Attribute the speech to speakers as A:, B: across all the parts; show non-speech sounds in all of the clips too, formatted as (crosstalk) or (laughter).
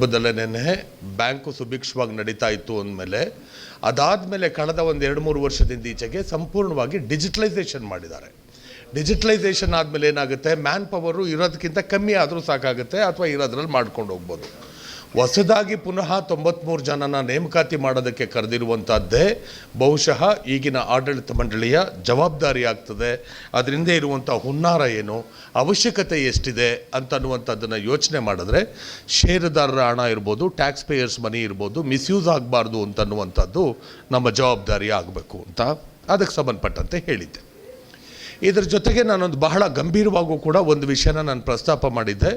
A: ಸಂದರ್ಭದಲ್ಲೇನೆ bank ಸುಭಿಕ್ಷವಾಗಿ ನಡೀತಾ ಇತ್ತು ಅಂದಮೇಲೆ, ಅದಾದಮೇಲೆ ಕಳೆದ ಒಂದು ಎರಡು ಮೂರು ವರ್ಷದಿಂದ ಈಚೆಗೆ ಸಂಪೂರ್ಣವಾಗಿ ಡಿಜಿಟಲೈಸೇಷನ್ ಮಾಡಿದ್ದಾರೆ. ಡಿಜಿಟಲೈಸೇಷನ್ ಆದಮೇಲೆ ಏನಾಗುತ್ತೆ? ಮ್ಯಾನ್ ಪವರು ಇರೋದಕ್ಕಿಂತ ಕಮ್ಮಿ ಆದರೂ ಸಾಕಾಗುತ್ತೆ, ಅಥವಾ ಇರೋದ್ರಲ್ಲಿ ಮಾಡ್ಕೊಂಡು ಹೋಗ್ಬೋದು. ಹೊಸದಾಗಿ ಪುನಃ ತೊಂಬತ್ತ್ಮೂರು ಜನನ ನೇಮಕಾತಿ ಮಾಡೋದಕ್ಕೆ ಕರೆದಿರುವಂಥದ್ದೇ ಬಹುಶಃ ಈಗಿನ ಆಡಳಿತ ಮಂಡಳಿಯ ಜವಾಬ್ದಾರಿ ಆಗ್ತದೆ ಅದರಿಂದ ಇರುವಂಥ ಹುನ್ನಾರ ಏನು, ಅವಶ್ಯಕತೆ ಎಷ್ಟಿದೆ ಅಂತನ್ನುವಂಥದ್ದನ್ನು ಯೋಚನೆ ಮಾಡಿದ್ರೆ ಷೇರುದಾರರ ಹಣ ಇರ್ಬೋದು ಟ್ಯಾಕ್ಸ್ ಪೇಯರ್ಸ್ ಮನಿ ಇರ್ಬೋದು ಮಿಸ್ಯೂಸ್ ಆಗಬಾರ್ದು ಅಂತನ್ನುವಂಥದ್ದು ನಮ್ಮ ಜವಾಬ್ದಾರಿ ಆಗಬೇಕು ಅಂತ ಅದಕ್ಕೆ ಸಂಬಂಧಪಟ್ಟಂತೆ ಹೇಳಿದ್ದೆ. ಇದರ ಜೊತೆಗೆ ನಾನೊಂದು ಬಹಳ ಗಂಭೀರವಾಗೂ ಕೂಡ ಒಂದು ವಿಷಯನ ನಾನು ಪ್ರಸ್ತಾಪ ಮಾಡಿದ್ದೆ.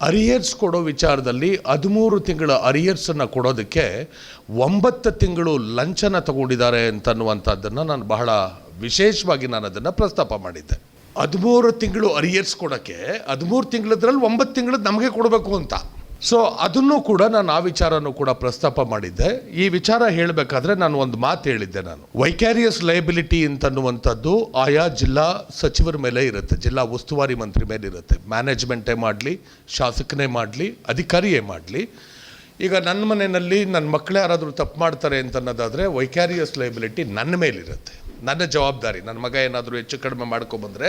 A: ಅರಿಯರ್ಸ್ ಕೊಡೋ ವಿಚಾರದಲ್ಲಿ ಹದಿಮೂರು ತಿಂಗಳ ಅರಿಯರ್ಸನ್ನು ಕೊಡೋದಕ್ಕೆ ಒಂಬತ್ತು ತಿಂಗಳು ಲಂಚನ ತಗೊಂಡಿದ್ದಾರೆ ಅಂತನ್ನುವಂಥದ್ದನ್ನು ನಾನು ಬಹಳ ವಿಶೇಷವಾಗಿ ನಾನು ಅದನ್ನು ಪ್ರಸ್ತಾಪ ಮಾಡಿದ್ದೆ. ಹದಿಮೂರು ತಿಂಗಳು ಅರಿಯರ್ಸ್ ಕೊಡೋಕ್ಕೆ ಹದಿಮೂರು ತಿಂಗಳದ್ರಲ್ಲಿ ಒಂಬತ್ತು ತಿಂಗಳು ನಮಗೆ ಕೊಡಬೇಕು ಅಂತ. ಸೊ ಅದನ್ನು ಕೂಡ ನಾನು ಆ ವಿಚಾರನೂ ಕೂಡ ಪ್ರಸ್ತಾಪ ಮಾಡಿದ್ದೆ. ಈ ವಿಚಾರ ಹೇಳಬೇಕಾದ್ರೆ ನಾನು ಒಂದು ಮಾತು ಹೇಳಿದ್ದೆ ನಾನು. ವೈಕ್ಯಾರಿಯಸ್ ಲಯಬಿಲಿಟಿ ಅಂತನ್ನುವಂಥದ್ದು ಆಯಾ ಜಿಲ್ಲಾ ಸಚಿವರ ಮೇಲೆ ಇರುತ್ತೆ. ಜಿಲ್ಲಾ ಉಸ್ತುವಾರಿ ಮಂತ್ರಿ ಮೇಲೆ ಇರುತ್ತೆ. ಮ್ಯಾನೇಜ್ಮೆಂಟೇ ಮಾಡಲಿ, ಶಾಸಕನೇ ಮಾಡಲಿ, ಅಧಿಕಾರಿಯೇ ಮಾಡಲಿ. ಈಗ ನನ್ನ ಮನೆಯಲ್ಲಿ ನನ್ನ ಮಕ್ಕಳು ಯಾರಾದರೂ ತಪ್ಪು ಮಾಡ್ತಾರೆ ಅಂತ ಅನ್ನೋದಾದರೆ ವೈಕ್ಯಾರಿಯಸ್ ಲಯಬಿಲಿಟಿ ನನ್ನ ಮೇಲಿರುತ್ತೆ. ನನ್ನ ಜವಾಬ್ದಾರಿ, ನನ್ನ ಮಗ ಏನಾದರೂ ಹೆಚ್ಚು ಕಡಿಮೆ ಮಾಡ್ಕೊಬಂದರೆ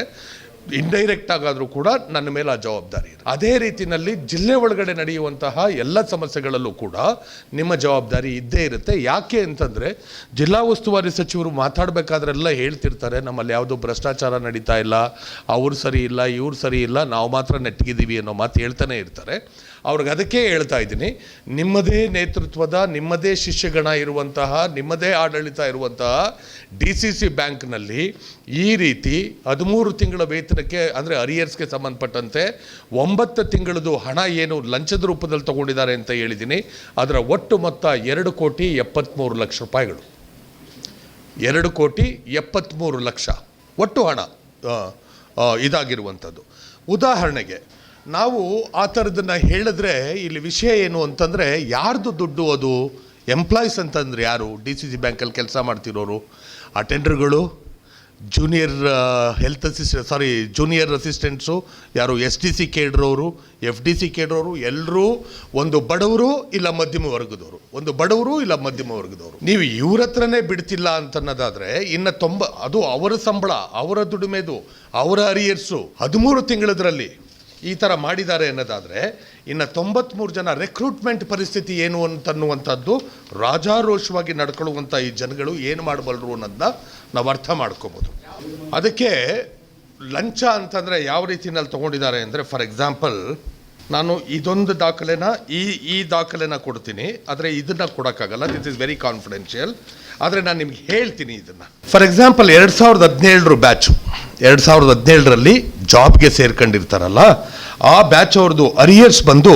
A: ಇಂಡೈರೆಕ್ಟ್ ಆಗಾದರೂ ಕೂಡ ನನ್ನ ಮೇಲೆ ಆ ಜವಾಬ್ದಾರಿ ಇದೆ. ಅದೇ ರೀತಿಯಲ್ಲಿ ಜಿಲ್ಲೆ ಒಳಗಡೆ ನಡೆಯುವಂತಹ ಎಲ್ಲ ಸಮಸ್ಯೆಗಳಲ್ಲೂ ಕೂಡ ನಿಮ್ಮ ಜವಾಬ್ದಾರಿ ಇದ್ದೇ ಇರುತ್ತೆ. ಯಾಕೆ ಅಂತಂದರೆ ಜಿಲ್ಲಾ ಉಸ್ತುವಾರಿ ಸಚಿವರು ಮಾತಾಡಬೇಕಾದ್ರೆಲ್ಲ ಹೇಳ್ತಿರ್ತಾರೆ, ನಮ್ಮಲ್ಲಿ ಯಾವುದೋ ಭ್ರಷ್ಟಾಚಾರ ನಡೀತಾ ಇಲ್ಲ, ಅವ್ರು ಸರಿ ಇಲ್ಲ, ಇವ್ರು ಸರಿ ಇಲ್ಲ, ನಾವು ಮಾತ್ರ ನೆಟ್ಟಗಿದ್ದೀವಿ ಅನ್ನೋ ಮಾತು ಹೇಳ್ತಾನೆ ಇರ್ತಾರೆ. ಅವ್ರಿಗೆ ಅದಕ್ಕೆ ಹೇಳ್ತಾ ಇದ್ದೀನಿ, ನಿಮ್ಮದೇ ನೇತೃತ್ವದ, ನಿಮ್ಮದೇ ಶಿಷ್ಯಗಣ ಇರುವಂತಹ, ನಿಮ್ಮದೇ ಆಡಳಿತ ಇರುವಂತಹ ಡಿ ಸಿ ಸಿ ಬ್ಯಾಂಕ್ನಲ್ಲಿ ಈ ರೀತಿ ಹದಿಮೂರು ತಿಂಗಳ ವೇತನಕ್ಕೆ, ಅಂದರೆ ಅರಿಯರ್ಸ್ಗೆ ಸಂಬಂಧಪಟ್ಟಂತೆ ಒಂಬತ್ತು ತಿಂಗಳದು ಹಣ ಏನು ಲಂಚದ ರೂಪದಲ್ಲಿ ತಗೊಂಡಿದ್ದಾರೆ ಅಂತ ಹೇಳಿದ್ದೀನಿ. ಅದರ ಒಟ್ಟು ಮೊತ್ತ ಎರಡು ಕೋಟಿ ಎಪ್ಪತ್ತ್ಮೂರು ಲಕ್ಷ ರೂಪಾಯಿಗಳು. ಎರಡು ಕೋಟಿ ಎಪ್ಪತ್ತ್ಮೂರು ಲಕ್ಷ ಒಟ್ಟು ಹಣ ಇದಾಗಿರುವಂಥದ್ದು. ಉದಾಹರಣೆಗೆ ನಾವು ಆ ಥರದನ್ನು ಹೇಳಿದ್ರೆ ಇಲ್ಲಿ ವಿಷಯ ಏನು ಅಂತಂದರೆ, ಯಾರ್ದು ದುಡ್ಡು ಅದು? ಎಂಪ್ಲಾಯೀಸ್ ಅಂತಂದ್ರೆ ಯಾರು? ಡಿ ಸಿ ಸಿ ಬ್ಯಾಂಕಲ್ಲಿ ಕೆಲಸ ಮಾಡ್ತಿರೋರು ಅಟೆಂಡರ್ಗಳು junior health assistant sorry junior assistants ಯಾರು ಎಸ್ ಡಿ ಸಿ ಕೇಡ್ರವರು ಎಫ್ ಡಿ ಸಿ ಕೇಡ್ರವರು ಎಲ್ಲರೂ ಒಂದು ಬಡವರು ಇಲ್ಲ ಮಧ್ಯಮ ವರ್ಗದವರು? ಒಂದು ಬಡವರು ಇಲ್ಲ ಮಧ್ಯಮ ವರ್ಗದವರು? ನೀವು ಇವ್ರ ಹತ್ರನೇ ಬಿಡ್ತಿಲ್ಲ ಅಂತನ್ನೋದಾದರೆ, ಇನ್ನು ತೊಂಬ, ಅದು ಅವರ ಸಂಬಳ, ಅವರ ದುಡಿಮೆದು, ಅವರ ಅರಿಯರ್ಸು ಹದಿಮೂರು ತಿಂಗಳದ್ರಲ್ಲಿ ಈ ಥರ ಮಾಡಿದ್ದಾರೆ ಅನ್ನೋದಾದರೆ, ಇನ್ನು ತೊಂಬತ್ತ್ಮೂರು ಜನ ರೆಕ್ರೂಟ್ಮೆಂಟ್ ಪರಿಸ್ಥಿತಿ ಏನು ಅಂತನ್ನುವಂಥದ್ದು ರಾಜಾರೋಷವಾಗಿ ನಡ್ಕೊಳ್ಳುವಂಥ ಈ ಜನಗಳು ಏನು ಮಾಡಬಲ್ಲರು ಅನ್ನೋದನ್ನ ನಾವು ಅರ್ಥ ಮಾಡ್ಕೋಬೋದು. ಅದಕ್ಕೆ ಲಂಚ ಅಂತಂದರೆ ಯಾವ ರೀತಿನಲ್ಲಿ ತೊಗೊಂಡಿದ್ದಾರೆ ಅಂದರೆ ಫಾರ್ ಎಕ್ಸಾಂಪಲ್ ನಾನು ಇದೊಂದು ದಾಖಲೆನ ಈ ಈ ದಾಖಲೆನ ಕೊಡ್ತೀನಿ, ಆದರೆ ಇದನ್ನು ಕೊಡೋಕ್ಕಾಗಲ್ಲ ದಿಸ್ ಇಸ್ ವೆರಿ ಕಾನ್ಫಿಡೆನ್ಷಿಯಲ್ ಆದರೆ ನಾನು ನಿಮ್ಗೆ ಹೇಳ್ತೀನಿ ಇದನ್ನು. ಫಾರ್ ಎಕ್ಸಾಂಪಲ್ ಎರಡು ಸಾವಿರದ ಹದಿನೇಳರ ಬ್ಯಾಚು ಎರಡು ಸಾವಿರದ ಹದಿನೇಳರಲ್ಲಿ ಜಾಬ್ಗೆ ಸೇರ್ಕೊಂಡಿರ್ತಾರಲ್ಲ, ಆ ಬ್ಯಾಚ್ ಅವ್ರದ್ದು ಅರಿಯರ್ಸ್ ಬಂದು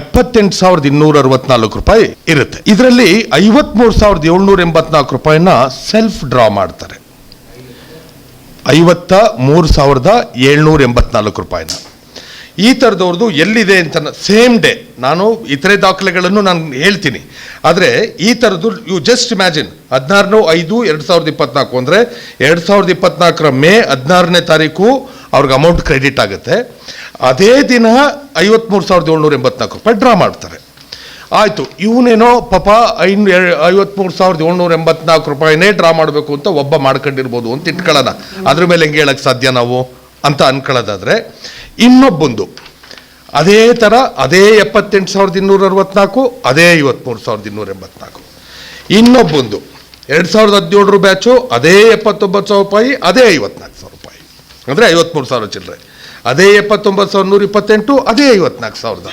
A: ಎಪ್ಪತ್ತೆಂಟು ಸಾವಿರದ ಇನ್ನೂರ ಅರವತ್ನಾಲ್ಕು ರೂಪಾಯಿ ಇರುತ್ತೆ. ಇದರಲ್ಲಿ ಐವತ್ಮೂರು ಸಾವಿರದ ಏಳ್ನೂರ ಎಂಬತ್ನಾಲ್ಕು ರೂಪಾಯಿನ ಸೆಲ್ಫ್ ಡ್ರಾ ಮಾಡ್ತಾರೆ. ಐವತ್ತ ಮೂರು ಸಾವಿರದ ಏಳ್ನೂರ ಎಂಬತ್ನಾಲ್ಕು ರೂಪಾಯಿನ. ಈ ಥರದವ್ರದ್ದು ಎಲ್ಲಿದೆ ಅಂತ ಸೇಮ್ ಡೇ. ನಾನು ಇತರೆ ದಾಖಲೆಗಳನ್ನು ನಾನು ಹೇಳ್ತೀನಿ. ಆದರೆ ಈ ಥರದ್ದು ಯು ಜಸ್ಟ್ ಇಮ್ಯಾಜಿನ್. ಹದಿನಾರನೂ ಐದು, ಎರಡು ಸಾವಿರದ ಇಪ್ಪತ್ನಾಲ್ಕು ಅಂದರೆ ಎರಡು ಸಾವಿರದ ಇಪ್ಪತ್ನಾಲ್ಕರ ಮೇ ಹದಿನಾರನೇ ತಾರೀಕು ಅವ್ರಿಗೆ ಅಮೌಂಟ್ ಕ್ರೆಡಿಟ್ ಆಗುತ್ತೆ. ಅದೇ ದಿನ ಐವತ್ಮೂರು ಸಾವಿರದ ಏಳ್ನೂರ ಎಂಬತ್ನಾಲ್ಕು ರೂಪಾಯಿ ಡ್ರಾ ಮಾಡ್ತಾರೆ. ಆಯಿತು, ಇವನೇನೋ ಪಾಪ ಐನೂ ಐವತ್ಮೂರು ಸಾವಿರದ ಏಳ್ನೂರ ಎಂಬತ್ನಾಲ್ಕು ರೂಪಾಯಿನೇ ಡ್ರಾ ಮಾಡಬೇಕು ಅಂತ ಒಬ್ಬ ಮಾಡ್ಕೊಂಡಿರ್ಬೋದು ಅಂತ ಇಟ್ಕೊಳ್ಳೋಣ. ಅದ್ರ ಮೇಲೆ ಹೆಂಗೆ ಹೇಳಕ್ಕೆ ಸಾಧ್ಯ ನಾವು ಅಂತ ಅನ್ಕೊಳ್ಳೋದಾದ್ರೆ ಇನ್ನೊಬ್ಬೊಂದು. ಅದೇ ಥರ ಅದೇ ಎಪ್ಪತ್ತೆಂಟು ಸಾವಿರದ ಇನ್ನೂರ ಅರವತ್ನಾಲ್ಕು ಅದೇ ಐವತ್ಮೂರು ಸಾವಿರದ ಇನ್ನೂರ ಎಂಬತ್ನಾಲ್ಕು ಇನ್ನೊಬ್ಬೊಂದು, ಎರಡು ಸಾವಿರದ ಹದಿನೇಳರ ಬ್ಯಾಚು ಅದೇ ಎಪ್ಪತ್ತೊಂಬತ್ತು ಸಾವಿರ ರೂಪಾಯಿ, ಅದೇ ಐವತ್ನಾಲ್ಕು ಸಾವಿರ ರೂಪಾಯಿ. ಅಂದರೆ ಐವತ್ತ್ಮೂರು ಸಾವಿರ ಚಿಲ್ಲರೆ ಅದೇ ಎಪ್ಪತ್ತೊಂಬತ್ತು ಸಾವಿರದ ನೂರ ಇಪ್ಪತ್ತೆಂಟು, ಅದೇ ಐವತ್ನಾಲ್ಕು ಸಾವಿರದ.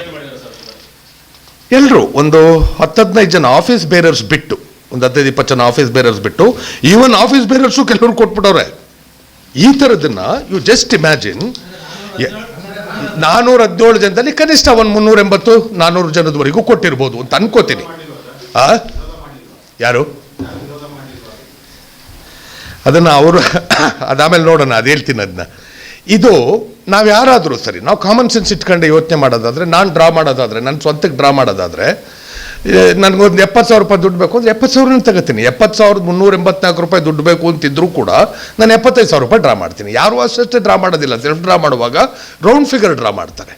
A: ಎಲ್ಲರೂ ಒಂದು ಹತ್ತು ಹದಿನೈದು ಜನ ಆಫೀಸ್ ಬೇರರ್ಸ್ ಬಿಟ್ಟು, ಒಂದು ಹದಿನೈದು, ಇಪ್ಪತ್ತು ಜನ ಆಫೀಸ್ ಬೇರರ್ಸ್ ಬಿಟ್ಟು ಈವನ್ ಆಫೀಸ್ ಬೇರರ್ಸು ಕೆಲವರು ಕೊಟ್ಬಿಟ್ಟವ್ರೆ. ಈ ಥರದನ್ನು ಯು ಜಸ್ಟ್ ಇಮ್ಯಾಜಿನ್ ನಾನ್ನೂರ ಹದಿನೇಳು ಜನದಲ್ಲಿ ಕನಿಷ್ಠ ಒಂದು ಮುನ್ನೂರ ಎಂಬತ್ತು ನಾನ್ನೂರು ಜನದವರೆಗೂ ಕೊಟ್ಟಿರ್ಬೋದು ಅಂತ ಅನ್ಕೋತೀನಿ. ಆ? ಯಾರು? ಅದನ್ನು ಅವರು ಅದಾಮೇಲೆ ನೋಡೋಣ, ಅದು ಹೇಳ್ತೀನಿ ಅದನ್ನ ಇದು ನಾವು ಯಾರಾದರೂ ಸರಿ, ನಾವು ಕಾಮನ್ ಸೆನ್ಸ್ ಇಟ್ಕೊಂಡು ಯೋಚನೆ ಮಾಡೋದಾದರೆ, ನಾನು ಡ್ರಾ ಮಾಡೋದಾದರೆ ನನ್ನ ಸ್ವಂತಕ್ಕೆ ಡ್ರಾ ಮಾಡೋದಾದರೆ ನನಗೊಂದು ಎಪ್ಪತ್ತು ಸಾವಿರ ರೂಪಾಯಿ ದುಡ್ಡು ಬೇಕು ಅಂದರೆ ಎಪ್ಪತ್ತು ಸಾವಿರನ ತಗೋತೀನಿ. ಎಪ್ಪತ್ತು ಸಾವಿರದ ಮುನ್ನೂರ ಎಂಬತ್ನಾಲ್ಕು ರೂಪಾಯಿ ದುಡ್ಡು ಬೇಕು ಅಂತಿದ್ರೂ ಕೂಡ ನಾನು ಎಪ್ಪತ್ತೈದು ಸಾವಿರ ರೂಪಾಯಿ ಡ್ರಾ ಮಾಡ್ತೀನಿ. ಯಾರು ಅಷ್ಟೇ ಡ್ರಾ ಮಾಡೋದಿಲ್ಲ. ಸೆಲ್ಫ್ ಡ್ರಾ ಮಾಡುವಾಗ ರೌಂಡ್ ಫಿಗರ್ ಡ್ರಾ ಮಾಡ್ತಾರೆ.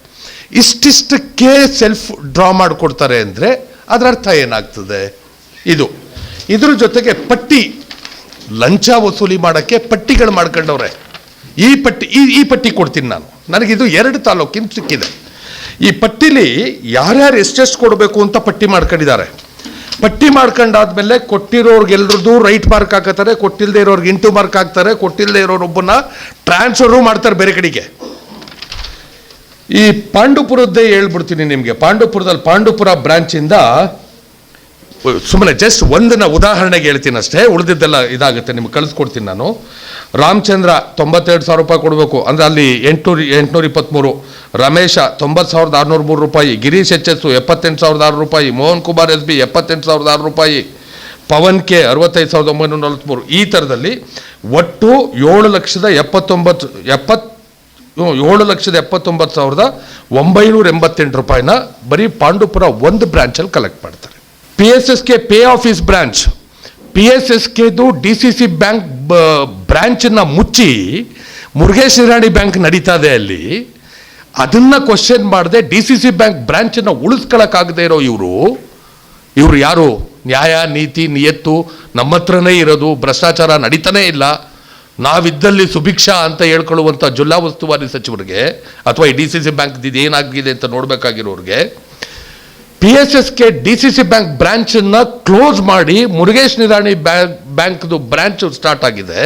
A: ಇಷ್ಟಿಷ್ಟಕ್ಕೆ ಸೆಲ್ಫ್ ಡ್ರಾ ಮಾಡಿಕೊಡ್ತಾರೆ ಅಂದರೆ ಅದರ ಅರ್ಥ ಏನಾಗ್ತದೆ? ಇದು. ಇದ್ರ ಜೊತೆಗೆ ಪಟ್ಟಿ, ಲಂಚ ವಸೂಲಿ ಮಾಡೋಕ್ಕೆ ಪಟ್ಟಿಗಳು ಮಾಡ್ಕೊಂಡವ್ರೆ. ಈ ಪಟ್ಟಿ, ಈ ಈ ಪಟ್ಟಿ ಕೊಡ್ತೀನಿ ನಾನು. ನನಗಿದು ಎರಡು ತಾಲೂಕಿನ ಸಿಕ್ಕಿದೆ. ಈ ಪಟ್ಟಿಲಿ ಯಾರ್ಯಾರು ಎಷ್ಟೆಷ್ಟು ಕೊಡಬೇಕು ಅಂತ ಪಟ್ಟಿ ಮಾಡ್ಕೊಂಡಿದ್ದಾರೆ. ಪಟ್ಟಿ ಮಾಡ್ಕೊಂಡಾದ್ಮೇಲೆ ಕೊಟ್ಟಿರೋರ್ಗೆಲ್ರದ್ದು ರೈಟ್ ಮಾರ್ಕ್ ಹಾಕತ್ತಾರೆ ಕೊಟ್ಟಿಲ್ಲದೆ ಇರೋರ್ಗೆ ಇಂಟು ಮಾರ್ಕ್ ಹಾಕ್ತಾರೆ ಕೊಟ್ಟಿಲ್ಲದೆ ಇರೋರೊಬ್ಬನ ಟ್ರಾನ್ಸ್ಫರು ಮಾಡ್ತಾರೆ ಬೇರೆ ಕಡೆಗೆ. ಈ ಪಾಂಡುಪುರದ್ದೇ ಹೇಳ್ಬಿಡ್ತೀನಿ ನಿಮಗೆ. ಪಾಂಡುಪುರದಲ್ಲಿ ಪಾಂಡುಪುರ ಬ್ರಾಂಚಿಂದ ಸುಮ್ಮನೆ ಜಸ್ಟ್ ಒಂದನ್ನ ಉದಾಹರಣೆಗೆ ಹೇಳ್ತೀನಿ ಅಷ್ಟೇ, ಉಳಿದಿದ್ದೆಲ್ಲ ಇದಾಗುತ್ತೆ, ನಿಮ್ಗೆ ಕಳಿಸ್ಕೊಡ್ತೀನಿ ನಾನು. ರಾಮಚಂದ್ರ ತೊಂಬತ್ತೆರಡು ಸಾವಿರ ರೂಪಾಯಿ ಕೊಡಬೇಕು, ಅಂದರೆ ಅಲ್ಲಿ ಎಂಟುನೂರು, ಎಂಟುನೂರ ಇಪ್ಪತ್ತ್ಮೂರು ರಮೇಶ ತೊಂಬತ್ತು ಸಾವಿರದ ಆರುನೂರ ಮೂರು ರೂಪಾಯಿ. ಗಿರೀಶ್ ಎಚ್ ಎಸ್ ಎಪ್ಪತ್ತೆಂಟು ಸಾವಿರದ ಆರು ರೂಪಾಯಿ. ಮೋಹನ್ ಕುಮಾರ್ ಎಸ್ ಬಿ ಎಪ್ಪತ್ತೆಂಟು ಸಾವಿರದ ಆರು ರೂಪಾಯಿ. ಪವನ್ ಕೆ ಅರವತ್ತೈದು ಸಾವಿರದ ಒಂಬೈನೂರ ನಲವತ್ತ್ಮೂರು ಈ ಥರದಲ್ಲಿ ಒಟ್ಟು ಏಳು ಲಕ್ಷದ ಎಪ್ಪತ್ತೊಂಬತ್ತು, ಎಪ್ಪತ್ತು ಏಳು ಲಕ್ಷದ ಎಪ್ಪತ್ತೊಂಬತ್ತು ಸಾವಿರದ ಒಂಬೈನೂರ ಎಂಬತ್ತೆಂಟು ರೂಪಾಯಿನ ಬರೀ ಪಾಂಡುಪುರ ಒಂದು ಬ್ರ್ಯಾಂಚಲ್ಲಿ ಕಲೆಕ್ಟ್ ಮಾಡ್ತಾರೆ. P S S K pay office branch P S S ಕೆದು D C C bank ಬ್ರ್ಯಾಂಚನ್ನು ಮುಚ್ಚಿ ಮುರುಗೇಶ್ ನಿರಾಣಿ ಬ್ಯಾಂಕ್ ನಡೀತಾ ಇದೆ ಅಲ್ಲಿ. ಅದನ್ನು ಕ್ವಶನ್ ಮಾಡದೆ ಡಿ ಸಿ ಸಿ ಬ್ಯಾಂಕ್ ಬ್ರಾಂಚನ್ನು ಉಳಿಸ್ಕೊಳಕ್ಕಾಗದೇ ಇರೋ ಇವರು ಇವರು ಯಾರು? ನ್ಯಾಯ, ನೀತಿ, ನಿಯತ್ತು, ನಮ್ಮ ಹತ್ರನೇ ಇರೋದು, ಭ್ರಷ್ಟಾಚಾರ ನಡೀತಾನೇ ಇಲ್ಲ. ನಾವಿದ್ದಲ್ಲಿ ಸುಭಿಕ್ಷಾ ಅಂತ ಹೇಳ್ಕೊಳ್ಳುವಂಥ ಜಿಲ್ಲಾ ಉಸ್ತುವಾರಿ ಸಚಿವರಿಗೆ, ಅಥವಾ ಈ ಡಿ ಸಿ ಸಿ ಬ್ಯಾಂಕ್ದು ಏನಾಗಿದೆ ಅಂತ ನೋಡಬೇಕಾಗಿರೋರಿಗೆ P S S K D C C bank ಬ್ರಾಂಚನ್ನು close ಮಾಡಿ ಮುರುಗೇಶ್ ನಿರಾಣಿ ಬ್ಯಾಂಕ್ ಬ್ಯಾಂಕ್ದು ಬ್ರಾಂಚ್ ಸ್ಟಾರ್ಟ್ ಆಗಿದೆ.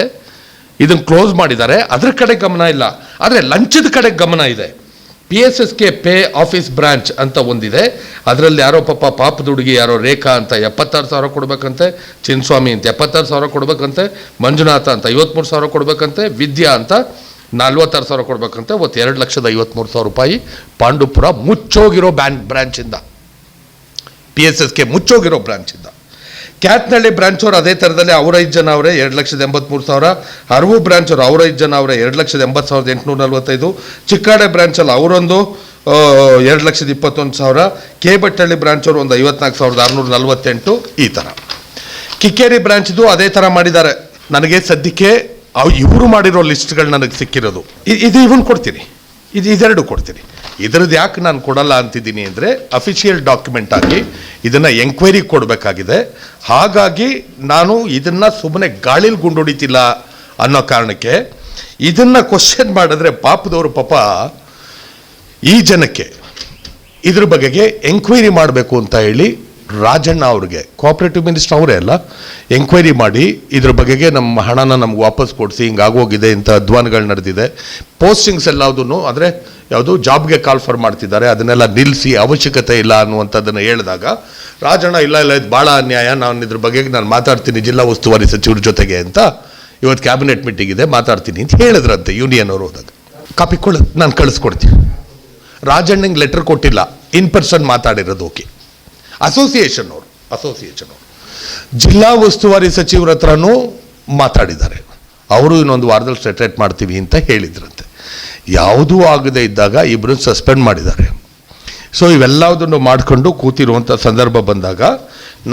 A: ಇದನ್ನು ಕ್ಲೋಸ್ ಮಾಡಿದ್ದಾರೆ. ಅದ್ರ ಕಡೆ ಗಮನ ಇಲ್ಲ. ಆದರೆ ಲಂಚದ ಕಡೆ ಗಮನ ಇದೆ. P S S K pay office branch ಅಂತ ಒಂದಿದೆ. ಅದರಲ್ಲಿ ಯಾರೋ ಪಾಪ ಪಾಪದ ಹುಡುಗಿ, ಯಾರೋ ರೇಖಾ ಅಂತ ಎಪ್ಪತ್ತಾರು ಸಾವಿರ ಕೊಡಬೇಕಂತೆ, ಚಿನ್ಸ್ವಾಮಿ ಅಂತ ಎಪ್ಪತ್ತಾರು ಸಾವಿರ ಕೊಡ್ಬೇಕಂತೆ, ಮಂಜುನಾಥ ಅಂತ ಐವತ್ಮೂರು ಸಾವಿರ ಕೊಡ್ಬೇಕಂತೆ, ವಿದ್ಯಾ ಅಂತ ನಲ್ವತ್ತಾರು ಸಾವಿರ ಕೊಡ್ಬೇಕಂತೆ ಒತ್ತು ಎರಡು ಲಕ್ಷದ ಐವತ್ತ್ಮೂರು ಸಾವಿರ ರೂಪಾಯಿ ಪಾಂಡುಪುರ ಮುಚ್ಚೋಗಿರೋ ಬ್ಯಾಂಕ್ ಬ್ರಾಂಚಿಂದ ಪಿ ಎಸ್ ಎಸ್ಗೆ ಮುಚ್ಚೋಗಿರೋ ಬ್ರಾಂಚಿಂದ ಕ್ಯಾತ್ನಳ್ಳಿ ಬ್ರಾಂಚ್ ಅವರು ಅದೇ ಥರದಲ್ಲಿ ಅವ್ರ ಐದು ಜನ ಅವರೇ ಎರಡು ಲಕ್ಷದ ಎಂಬತ್ತ್ಮೂರು ಸಾವಿರ. ಅರವು ಬ್ರಾಂಚ್ ಅವರು ಅವ್ರ ಐದು ಜನ ಅವರೇ ಎರಡು ಲಕ್ಷದ ಎಂಬತ್ತು ಸಾವಿರದ ಎಂಟುನೂರ ನಲವತ್ತೈದು. ಚಿಕ್ಕಾಡೆ ಬ್ರಾಂಚಲ್ಲಿ ಅವರೊಂದು ಎರಡು ಲಕ್ಷದ ಇಪ್ಪತ್ತೊಂದು ಸಾವಿರ. ಕೆ ಬಟ್ಟಳ್ಳಿ ಬ್ರಾಂಚ್ ಅವರು ಒಂದು ಐವತ್ನಾಲ್ಕು ಸಾವಿರದ ಆರುನೂರ ನಲವತ್ತೆಂಟು ಈ ಥರ ಕಿಕ್ಕೇರಿ ಬ್ರಾಂಚ್ದು ಅದೇ ಥರ ಮಾಡಿದ್ದಾರೆ. ನನಗೆ ಸದ್ಯಕ್ಕೆ ಅವ್ ಇವರು ಮಾಡಿರೋ ಲಿಸ್ಟ್ಗಳು ನನಗೆ ಸಿಕ್ಕಿರೋದು. ಇದು ಇವನು ಕೊಡ್ತೀನಿ. ಇದು ಇದೆರಡು ಕೊಡ್ತೀನಿ. ಇದರದ್ದು ಯಾಕೆ ನಾನು ಕೊಡಲ್ಲ ಅಂತಿದ್ದೀನಿ ಅಂದರೆ ಅಫಿಷಿಯಲ್ ಡಾಕ್ಯುಮೆಂಟ್ ಆಗಿ ಇದನ್ನು ಎಂಕ್ವೈರಿ ಕೊಡಬೇಕಾಗಿದೆ. ಹಾಗಾಗಿ ನಾನು ಇದನ್ನು ಸುಮ್ಮನೆ ಗಾಳಿಲಿ ಗುಂಡೊಡಿತಿಲ್ಲ ಅನ್ನೋ ಕಾರಣಕ್ಕೆ ಇದನ್ನು ಕ್ವಶನ್ ಮಾಡಿದ್ರೆ ಪಾಪದವರು ಪಾಪ ಈ ಜನಕ್ಕೆ ಇದ್ರ ಬಗೆಗೆ ಎಂಕ್ವೈರಿ ಮಾಡಬೇಕು ಅಂತ ಹೇಳಿ ರಾಜಣ್ಣ ಅವ್ರಿಗೆ ಕೋಆಪರೇಟಿವ್ ಮಿನಿಸ್ಟರ್ ಅವರೇ ಅಲ್ಲ ಎಂಕ್ವೈರಿ ಮಾಡಿ ಇದ್ರ ಬಗೆಗೆ ನಮ್ಮ ಹಣನ ನಮ್ಗೆ ವಾಪಸ್ ಕೊಡಿಸಿ ಹಿಂಗಾಗೋಗಿದೆ ಇಂಥ ಅಧ್ವಾನಗಳು ನಡೆದಿದೆ. ಪೋಸ್ಟಿಂಗ್ಸ್ ಎಲ್ಲದೂ ಅಂದರೆ ಯಾವುದು ಜಾಬ್ಗೆ ಕಾಲ್ ಫರ್ ಮಾಡ್ತಿದ್ದಾರೆ, ಅದನ್ನೆಲ್ಲ ನಿಲ್ಲಿಸಿ ಅವಶ್ಯಕತೆ ಇಲ್ಲ ಅನ್ನುವಂಥದ್ದನ್ನು ಹೇಳಿದಾಗ, ರಾಜಣ್ಣ, ಇಲ್ಲ ಇಲ್ಲ, ಇದು ಭಾಳ ಅನ್ಯಾಯ, ನಾನು ಇದ್ರ ಬಗೆಗೆ ನಾನು ಮಾತಾಡ್ತೀನಿ, ಜಿಲ್ಲಾ ಉಸ್ತುವಾರಿ ಸಚಿವರ ಜೊತೆಗೆ ಅಂತ ಇವತ್ತು ಕ್ಯಾಬಿನೆಟ್ ಮೀಟಿಂಗ್ ಇದೆ, ಮಾತಾಡ್ತೀನಿ ಅಂತ ಹೇಳಿದ್ರಂತೆ ಯೂನಿಯನ್ ಅವರು ಹೋದಾಗ. ಕಾಪಿ ಕೊಡು ನಾನು ಕಳಿಸ್ಕೊಡ್ತೀನಿ. ರಾಜಣ್ಣಂಗೆ ಲೆಟರ್ ಕೊಟ್ಟಿಲ್ಲ ಇನ್ ಪರ್ಸನ್ ಮಾತಾಡಿರೋದು ಓಕೆ. ಅಸೋಸಿಯೇಷನ್ ಅವರು ಅಸೋಸಿಯೇಷನ್ ಅವರು ಜಿಲ್ಲಾ ಉಸ್ತುವಾರಿ ಸಚಿವರ ಹತ್ರನೂ ಮಾತಾಡಿದ್ದಾರೆ. ಅವರು ಇನ್ನೊಂದು ವಾರದಲ್ಲಿ ಸೆಟ್ರೇಟ್ ಮಾಡ್ತೀವಿ ಅಂತ ಹೇಳಿದ್ರಂತೆ. ಯಾವುದೂ ಆಗದೇ ಇದ್ದಾಗ ಇಬ್ಬರು ಸಸ್ಪೆಂಡ್ ಮಾಡಿದ್ದಾರೆ. ಸೊ ಇವೆಲ್ಲದನ್ನು ಮಾಡಿಕೊಂಡು ಕೂತಿರುವಂಥ ಸಂದರ್ಭ ಬಂದಾಗ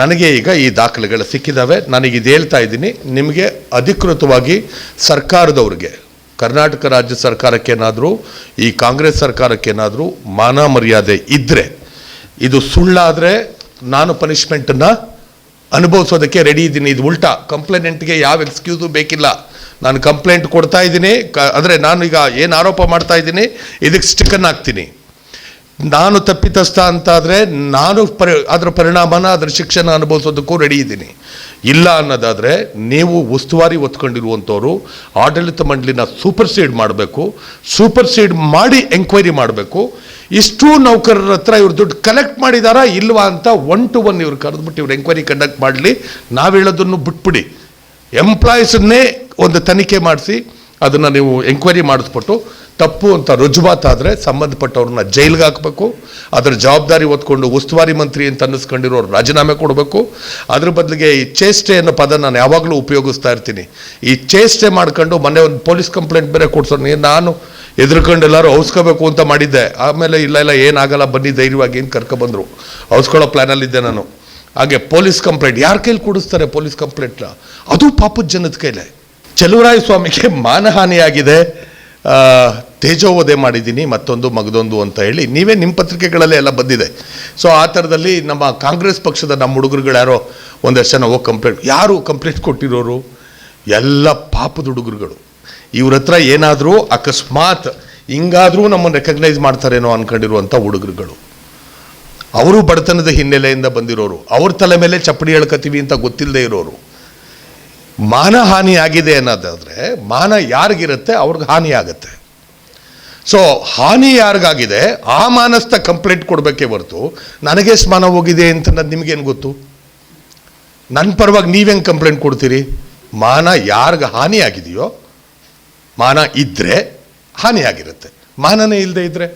A: ನನಗೆ ಈಗ ಈ ದಾಖಲೆಗಳು ಸಿಕ್ಕಿದ್ದಾವೆ ನನಗೆ ಇದು ಹೇಳ್ತಾ ಇದ್ದೀನಿ. ನಿಮಗೆ ಅಧಿಕೃತವಾಗಿ ಸರ್ಕಾರದವ್ರಿಗೆ, ಕರ್ನಾಟಕ ರಾಜ್ಯ ಸರ್ಕಾರಕ್ಕೇನಾದರೂ, ಈ ಕಾಂಗ್ರೆಸ್ ಸರ್ಕಾರಕ್ಕೇನಾದರೂ ಮಾನ ಮರ್ಯಾದೆ ಇದ್ದರೆ ಇದು ಸುಳ್ಳಾದರೆ ನಾನು ಪನಿಷ್ಮೆಂಟನ್ನು ಅನುಭವಿಸೋದಕ್ಕೆ ರೆಡಿ ಇದ್ದೀನಿ. ಇದು ಉಲ್ಟಾ. ಕಂಪ್ಲೇನೆಂಟ್ಗೆ ಯಾವ ಎಕ್ಸ್ಕ್ಯೂಸು ಬೇಕಿಲ್ಲ. ನಾನು ಕಂಪ್ಲೇಂಟ್ ಕೊಡ್ತಾ ಇದ್ದೀನಿ. ಕ ಅಂದರೆ ನಾನು ಈಗ ಏನು ಆರೋಪ ಮಾಡ್ತಾ ಇದ್ದೀನಿ? ಇದಕ್ಕೆ ಸ್ಟಿಕ್ಕನ್ನು ಹಾಕ್ತೀನಿ. ನಾನು ತಪ್ಪಿತಸ್ಥ ಅಂತಾದರೆ ನಾನು ಪರಿ ಅದರ ಪರಿಣಾಮನ ಅದರ ಶಿಕ್ಷಣ ಅನುಭವಿಸೋದಕ್ಕೂ ರೆಡಿ ಇದ್ದೀನಿ. ಇಲ್ಲ ಅನ್ನೋದಾದರೆ ನೀವು ಉಸ್ತುವಾರಿ ಒತ್ಕೊಂಡಿರುವಂಥವ್ರು ಆಡಳಿತ ಮಂಡಳಿನ ಸೂಪರ್ ಸೀಡ್ ಮಾಡಬೇಕು ಸೂಪರ್ ಸೀಡ್ ಮಾಡಿ ಎಂಕ್ವೈರಿ ಮಾಡಬೇಕು. ಇಷ್ಟು ನೌಕರರ ಹತ್ರ ಇವ್ರು ದುಡ್ಡು ಕಲೆಕ್ಟ್ ಮಾಡಿದಾರಾ ಇಲ್ವಾ ಅಂತ ಒನ್ ಟು ಒನ್ ಇವ್ರು ಕರೆದ್ಬಿಟ್ಟು ಇವ್ರು ಎಂಕ್ವೈರಿ ಕಂಡಕ್ಟ್ ಮಾಡಲಿ. ನಾವು ಹೇಳೋದನ್ನು ಬಿಟ್ಬಿಡಿ. ಎಂಪ್ಲಾಯೀಸನ್ನೇ ಒಂದು ತನಿಖೆ ಮಾಡಿಸಿ ಅದನ್ನು ನೀವು ಎಂಕ್ವೈರಿ ಮಾಡಿಸ್ಬಿಟ್ಟು ತಪ್ಪು ಅಂತ ರುಜುವಾತಾದರೆ ಸಂಬಂಧಪಟ್ಟವ್ರನ್ನ ಜೈಲಿಗೆ ಹಾಕಬೇಕು, ಅದರ ಜವಾಬ್ದಾರಿ ಹೊತ್ಕೊಂಡು ಉಸ್ತುವಾರಿ ಮಂತ್ರಿ ಅಂತ ಅನ್ನಿಸ್ಕೊಂಡಿರೋರು ರಾಜೀನಾಮೆ ಕೊಡಬೇಕು. ಅದ್ರ ಬದಲಿಗೆ ಈ ಚೇಷ್ಟೆ ಅನ್ನೋ ಪದ ನಾನು ಯಾವಾಗಲೂ ಉಪಯೋಗಿಸ್ತಾ ಇರ್ತೀನಿ. ಈ ಚೇಷ್ಟೆ ಮಾಡ್ಕೊಂಡು ಮೊನ್ನೆ ಒಂದು ಪೊಲೀಸ್ ಕಂಪ್ಲೇಂಟ್ ಬೇರೆ ಕೊಡ್ಸೋ ನಾನು ಎದುರ್ಕೊಂಡು ಎಲ್ಲರೂ ಔಸ್ಕೋಬೇಕು ಅಂತ ಮಾಡಿದ್ದೆ. ಆಮೇಲೆ ಇಲ್ಲ ಇಲ್ಲ, ಏನಾಗಲ್ಲ, ಬನ್ನಿ ಧೈರ್ಯವಾಗಿ ಏನು ಕರ್ಕೊಬಂದರು ಔಸ್ಕೊಳ್ಳೋ ಪ್ಲ್ಯಾನಲ್ಲಿದ್ದೆ ನಾನು. ಹಾಗೆ ಪೊಲೀಸ್ ಕಂಪ್ಲೇಂಟ್, ಯಾರ ಕೈಲಿ ಕೊಡಿಸ್ತಾರೆ ಪೊಲೀಸ್ ಕಂಪ್ಲೇಂಟ್ನ? ಅದು ಪಾಪದ ಜನದ ಕೈಲೇ. ಚಲುವರಾಯ ಸ್ವಾಮಿಗೆ ಮಾನಹಾನಿಯಾಗಿದೆ. ತೇಜೋವಧೆ ಮಾಡಿದ್ದೀನಿ, ಮತ್ತೊಂದು ಮಗದೊಂದು ಅಂತ ಹೇಳಿ. ನೀವೇ ನಿಮ್ಮ ಪತ್ರಿಕೆಗಳಲ್ಲೇ ಎಲ್ಲ ಬಂದಿದೆ. ಸೊ ಆ ಥರದಲ್ಲಿ ನಮ್ಮ ಕಾಂಗ್ರೆಸ್ ಪಕ್ಷದ ನಮ್ಮ ಹುಡುಗರುಗಳು ಯಾರೋ ಒಂದಷ್ಟು ಜನ ಹೋಗಿ ಕಂಪ್ಲೇಂಟ್, ಯಾರು ಕಂಪ್ಲೇಂಟ್ ಕೊಟ್ಟಿರೋರು? ಎಲ್ಲ ಪಾಪದ ಹುಡುಗರುಗಳು. ಇವ್ರ ಹತ್ರ ಏನಾದರೂ ಅಕಸ್ಮಾತ್ ಹಿಂಗಾದರೂ ನಮ್ಮನ್ನು ರೆಕಗ್ನೈಸ್ ಮಾಡ್ತಾರೇನೋ ಅಂದ್ಕೊಂಡಿರುವಂಥ ಹುಡುಗರುಗಳು. ಅವರು ಬಡತನದ ಹಿನ್ನೆಲೆಯಿಂದ ಬಂದಿರೋರು. ಅವ್ರ ತಲೆ ಮೇಲೆ ಚಪ್ಪಡಿ ಹೇಳ್ಕತೀವಿ ಅಂತ ಗೊತ್ತಿಲ್ಲದೆ ಇರೋರು. ಮಾನ ಹಾನಿಯಾಗಿದೆ ಅನ್ನೋದಾದ್ರೆ ಮಾನ ಯಾರಿಗಿರುತ್ತೆ? ಅವ್ರಿಗೆ ಹಾನಿ ಆಗುತ್ತೆ. ಸೊ ಹಾನಿ ಯಾರಿಗಾಗಿದೆ? ಆ ಮಾನಸ್ತ ಕಂಪ್ಲೇಂಟ್ ಕೊಡಬೇಕೇ ಹೊರತು ನನಗೆ ಸ್ಮಾನ ಹೋಗಿದೆ ಅಂತ ನಿಮಗೇನು ಗೊತ್ತು? ನನ್ನ ಪರವಾಗಿ ನೀವೇನು ಕಂಪ್ಲೇಂಟ್ ಕೊಡ್ತೀರಿ? ಮಾನ ಯಾರಿಗೆ ಹಾನಿಯಾಗಿದೆಯೋ ಮಾನ ಇದ್ದರೆ ಹಾನಿಯಾಗಿರುತ್ತೆ ಮಾನನೇ ಇಲ್ಲದೆ ಇದ್ದರೆ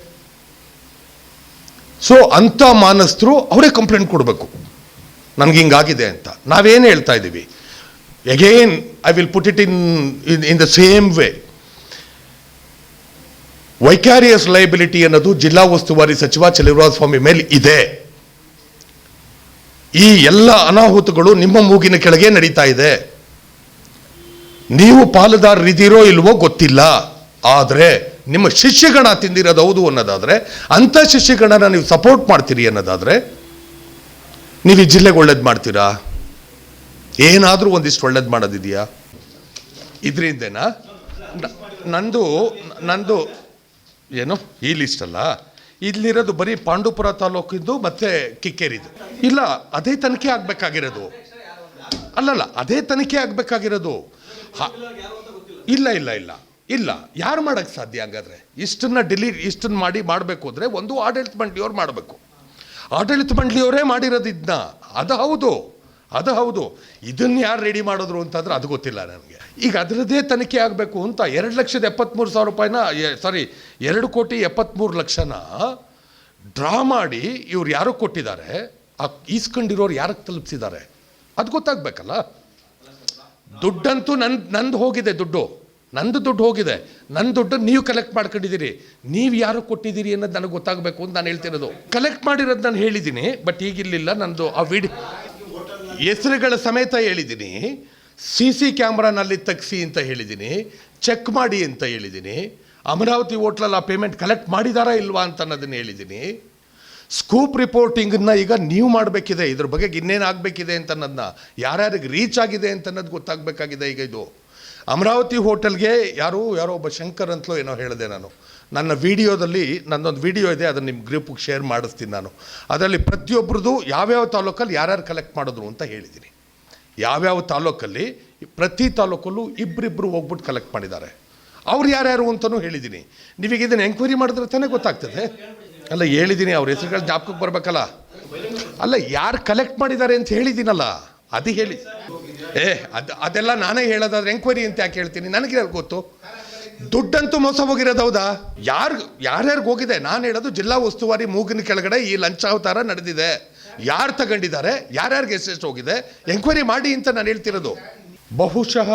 A: ಸೊ ಅಂಥ ಮಾನಸ್ಥರು ಅವರೇ ಕಂಪ್ಲೇಂಟ್ ಕೊಡಬೇಕು. ನನಗೆ ಹಿಂಗಾಗಿದೆ ಅಂತ. ನಾವೇನು ಹೇಳ್ತಾ ಇದ್ದೀವಿ again I will put it in in the same way vicarious liability ಅನ್ನೋದು ಜಿಲ್ಲಾ ಉಸ್ತುವಾರಿ ಸಚಿವ ಚಲುವರಾಜ ಸ್ವಾಮಿ ಮೇಲೆ ಇದೆ. ಈ ಎಲ್ಲ ಅನಾಹುತಗಳು ನಿಮ್ಮ ಮೂಗಿನ ಕೆಳಗೆ ನಡೀತಾ ಇದೆ. ನೀವು ಪಾಲುದಾರರಿದ್ದೀರೋ ಇಲ್ವೋ ಗೊತ್ತಿಲ್ಲ. ಆದರೆ ನಿಮ್ಮ ಶಿಷ್ಯಗಣ ತಿಂದಿರೋದು ಹೌದು ಅನ್ನೋದಾದರೆ, ಅಂಥ ಶಿಷ್ಯಗಣನ ನೀವು ಸಪೋರ್ಟ್ ಮಾಡ್ತೀರಿ ಅನ್ನೋದಾದರೆ, ನೀವು ಈ ಜಿಲ್ಲೆಗೆ ಒಳ್ಳೇದು ಮಾಡ್ತೀರಾ? ಏನಾದರೂ ಒಂದಿಷ್ಟು ಒಳ್ಳೇದು ಮಾಡೋದಿದೆಯಾ? ಇದರಿಂದೇನಾ? ನಂದು ನಂದು, ಏನು, ಈ ಲಿಸ್ಟ್ ಅಲ್ಲ. ಇಲ್ಲಿರೋದು ಬರೀ ಪಾಂಡುಪುರ ತಾಲೂಕಿದ್ದು ಮತ್ತೆ ಕಿಕ್ಕೇರಿದು. ಇಲ್ಲ, ಅದೇ ತನಿಖೆ ಆಗಬೇಕಾಗಿರೋದು. ಅಲ್ಲಲ್ಲ, ಅದೇ ತನಿಖೆ ಆಗಬೇಕಾಗಿರೋದು. ಇಲ್ಲ ಇಲ್ಲ ಇಲ್ಲ ಇಲ್ಲ, ಯಾರು ಮಾಡೋಕ್ಕೆ ಸಾಧ್ಯ ಹಾಗಾದರೆ? ಇಷ್ಟನ್ನ ಡಿಲೀಟ್ ಇಷ್ಟನ್ನು ಮಾಡಿ ಮಾಡಬೇಕು ಅಂದರೆ ಒಂದು ಆಡಳಿತ ಮಂಡಳಿಯವ್ರು ಮಾಡಬೇಕು. ಆಡಳಿತ ಮಂಡಳಿಯವರೇ ಮಾಡಿರೋದು ಇದನ್ನ ಅದು ಹೌದು. ಅದು ಹೌದು. ಇದನ್ನ ಯಾರು ರೆಡಿ ಮಾಡಿದ್ರು ಅಂತಂದ್ರೆ ಅದು ಗೊತ್ತಿಲ್ಲ ನನಗೆ. ಈಗ ಅದರದ್ದೇ ತನಿಖೆ ಆಗಬೇಕು ಅಂತ ಎರಡು ಲಕ್ಷದ ಎಪ್ಪತ್ತ್ಮೂರು ಸಾವಿರ ರೂಪಾಯಿನ ಸಾರಿ ಎರಡು ಕೋಟಿ ಎಪ್ಪತ್ತ್ಮೂರು ಲಕ್ಷನ ಡ್ರಾ ಮಾಡಿ ಇವ್ರು ಯಾರು ಕೊಟ್ಟಿದ್ದಾರೆ? ಆ ಈಸ್ಕೊಂಡಿರೋರು ಯಾರಿಗೆ ತಲುಪಿಸಿದ್ದಾರೆ? ಅದು ಗೊತ್ತಾಗಬೇಕಲ್ಲ. ದುಡ್ಡಂತೂ ನನ್ನ ನಂದು ಹೋಗಿದೆ ದುಡ್ಡು. ನಂದು ದುಡ್ಡು ಹೋಗಿದೆ. ನನ್ನ ದುಡ್ಡು ನೀವು ಕಲೆಕ್ಟ್ ಮಾಡ್ಕೊಂಡಿದ್ದೀರಿ. ನೀವು ಯಾರು ಕೊಟ್ಟಿದ್ದೀರಿ ಅನ್ನೋದು ನನಗೆ ಗೊತ್ತಾಗಬೇಕು ಅಂತ ನಾನು ಹೇಳ್ತಿರೋದು. ಕಲೆಕ್ಟ್ ಮಾಡಿರೋದು ನಾನು ಹೇಳಿದ್ದೀನಿ ಬಟ್ ಈಗಿರಲಿಲ್ಲ. ನಂದು ಆ ವಿಡಿ ಹೆಸರುಗಳ ಸಮೇತ ಹೇಳಿದ್ದೀನಿ. ಸಿ ಸಿ ಕ್ಯಾಮ್ರಾನಲ್ಲಿ ತೆಗ್ಸಿ ಅಂತ ಹೇಳಿದ್ದೀನಿ. ಚೆಕ್ ಮಾಡಿ ಅಂತ ಹೇಳಿದ್ದೀನಿ. ಅಮರಾವತಿ ಹೋಟ್ಲಲ್ಲಿ ಆ ಪೇಮೆಂಟ್ ಕಲೆಕ್ಟ್ ಮಾಡಿದಾರಾ ಇಲ್ವಾ ಅಂತ ಅನ್ನೋದನ್ನು ಹೇಳಿದ್ದೀನಿ. ಸ್ಕೂಪ್ ರಿಪೋರ್ಟಿಂಗನ್ನು ಈಗ ನೀವು ಮಾಡಬೇಕಿದೆ. ಇದ್ರ ಬಗ್ಗೆ ಇನ್ನೇನು ಆಗಬೇಕಿದೆ ಅಂತ ಅನ್ನೋದನ್ನ ಯಾರ್ಯಾರಿಗೆ ರೀಚ್ ಆಗಿದೆ ಅಂತ ಅನ್ನೋದು ಗೊತ್ತಾಗಬೇಕಾಗಿದೆ ಈಗ ಇದು. ಅಮರಾವತಿ ಹೋಟೆಲ್ಗೆ ಯಾರು, ಯಾರೋ ಒಬ್ಬ ಶಂಕರ್ ಅಂತಲೋ ಏನೋ ಹೇಳಿದೆ ನಾನು. ನನ್ನ ವಿಡಿಯೋದಲ್ಲಿ ನನ್ನೊಂದು ವಿಡಿಯೋ ಇದೆ, ಅದನ್ನು ನಿಮ್ಮ ಗ್ರೂಪಿಗೆ ಶೇರ್ ಮಾಡಿಸ್ತೀನಿ ನಾನು. ಅದರಲ್ಲಿ ಪ್ರತಿಯೊಬ್ಬರದು ಯಾವ್ಯಾವ ತಾಲೂಕಲ್ಲಿ ಯಾರ್ಯಾರು ಕಲೆಕ್ಟ್ ಮಾಡಿದ್ರು ಅಂತ ಹೇಳಿದ್ದೀನಿ. ಯಾವ್ಯಾವ ತಾಲೂಕಲ್ಲಿ ಪ್ರತಿ ತಾಲೂಕಲ್ಲೂ ಇಬ್ಬರಿಬ್ಬರು ಹೋಗ್ಬಿಟ್ಟು ಕಲೆಕ್ಟ್ ಮಾಡಿದ್ದಾರೆ. ಅವ್ರು ಯಾರ್ಯಾರು ಅಂತಲೂ ಹೇಳಿದ್ದೀನಿ. ನೀವೀಗ ಇದನ್ನು ಎಂಕ್ವೈರಿ ಮಾಡಿದ್ರೆ ತಾನೇ ಗೊತ್ತಾಗ್ತದೆ. ಅಲ್ಲ, ಹೇಳಿದ್ದೀನಿ, ಅವ್ರ ಹೆಸರುಗಳು ಜ್ಞಾಪಕಕ್ಕೆ ಬರಬೇಕಲ್ಲ. ಅಲ್ಲ, ಯಾರು ಕಲೆಕ್ಟ್ ಮಾಡಿದ್ದಾರೆ ಅಂತ ಹೇಳಿದ್ದೀನಲ್ಲ, ಅದು ಹೇಳಿ. ಏ, ಅದು, ಅದೆಲ್ಲ ನಾನೇ ಹೇಳೋದಾದ್ರೆ ಎಂಕ್ವೈರಿ ಅಂತ ಯಾಕೆ ಹೇಳ್ತೀನಿ? ನನಗೆ ಗೊತ್ತು? ದುಡ್ಡಂತೂ ಮೋಸ ಹೋಗಿರೋದು ಹೌದಾ? ಯಾರು, ಯಾರ್ಯಾರಿಗೆ ಹೋಗಿದೆ? ನಾನು ಹೇಳೋದು ಜಿಲ್ಲಾ ಉಸ್ತುವಾರಿ ಮೂಗಿನ ಕೆಳಗಡೆ ಈ ಲಂಚಾವತಾರ ನಡೆದಿದೆ. ಯಾರು ತಗೊಂಡಿದ್ದಾರೆ? ಯಾರ್ಯಾರಿಗೆ ಎಷ್ಟೆಷ್ಟು ಹೋಗಿದೆ? ಎಂಕ್ವೈರಿ ಮಾಡಿ ಅಂತ ನಾನು ಹೇಳ್ತಿರೋದು. ಬಹುಶಃ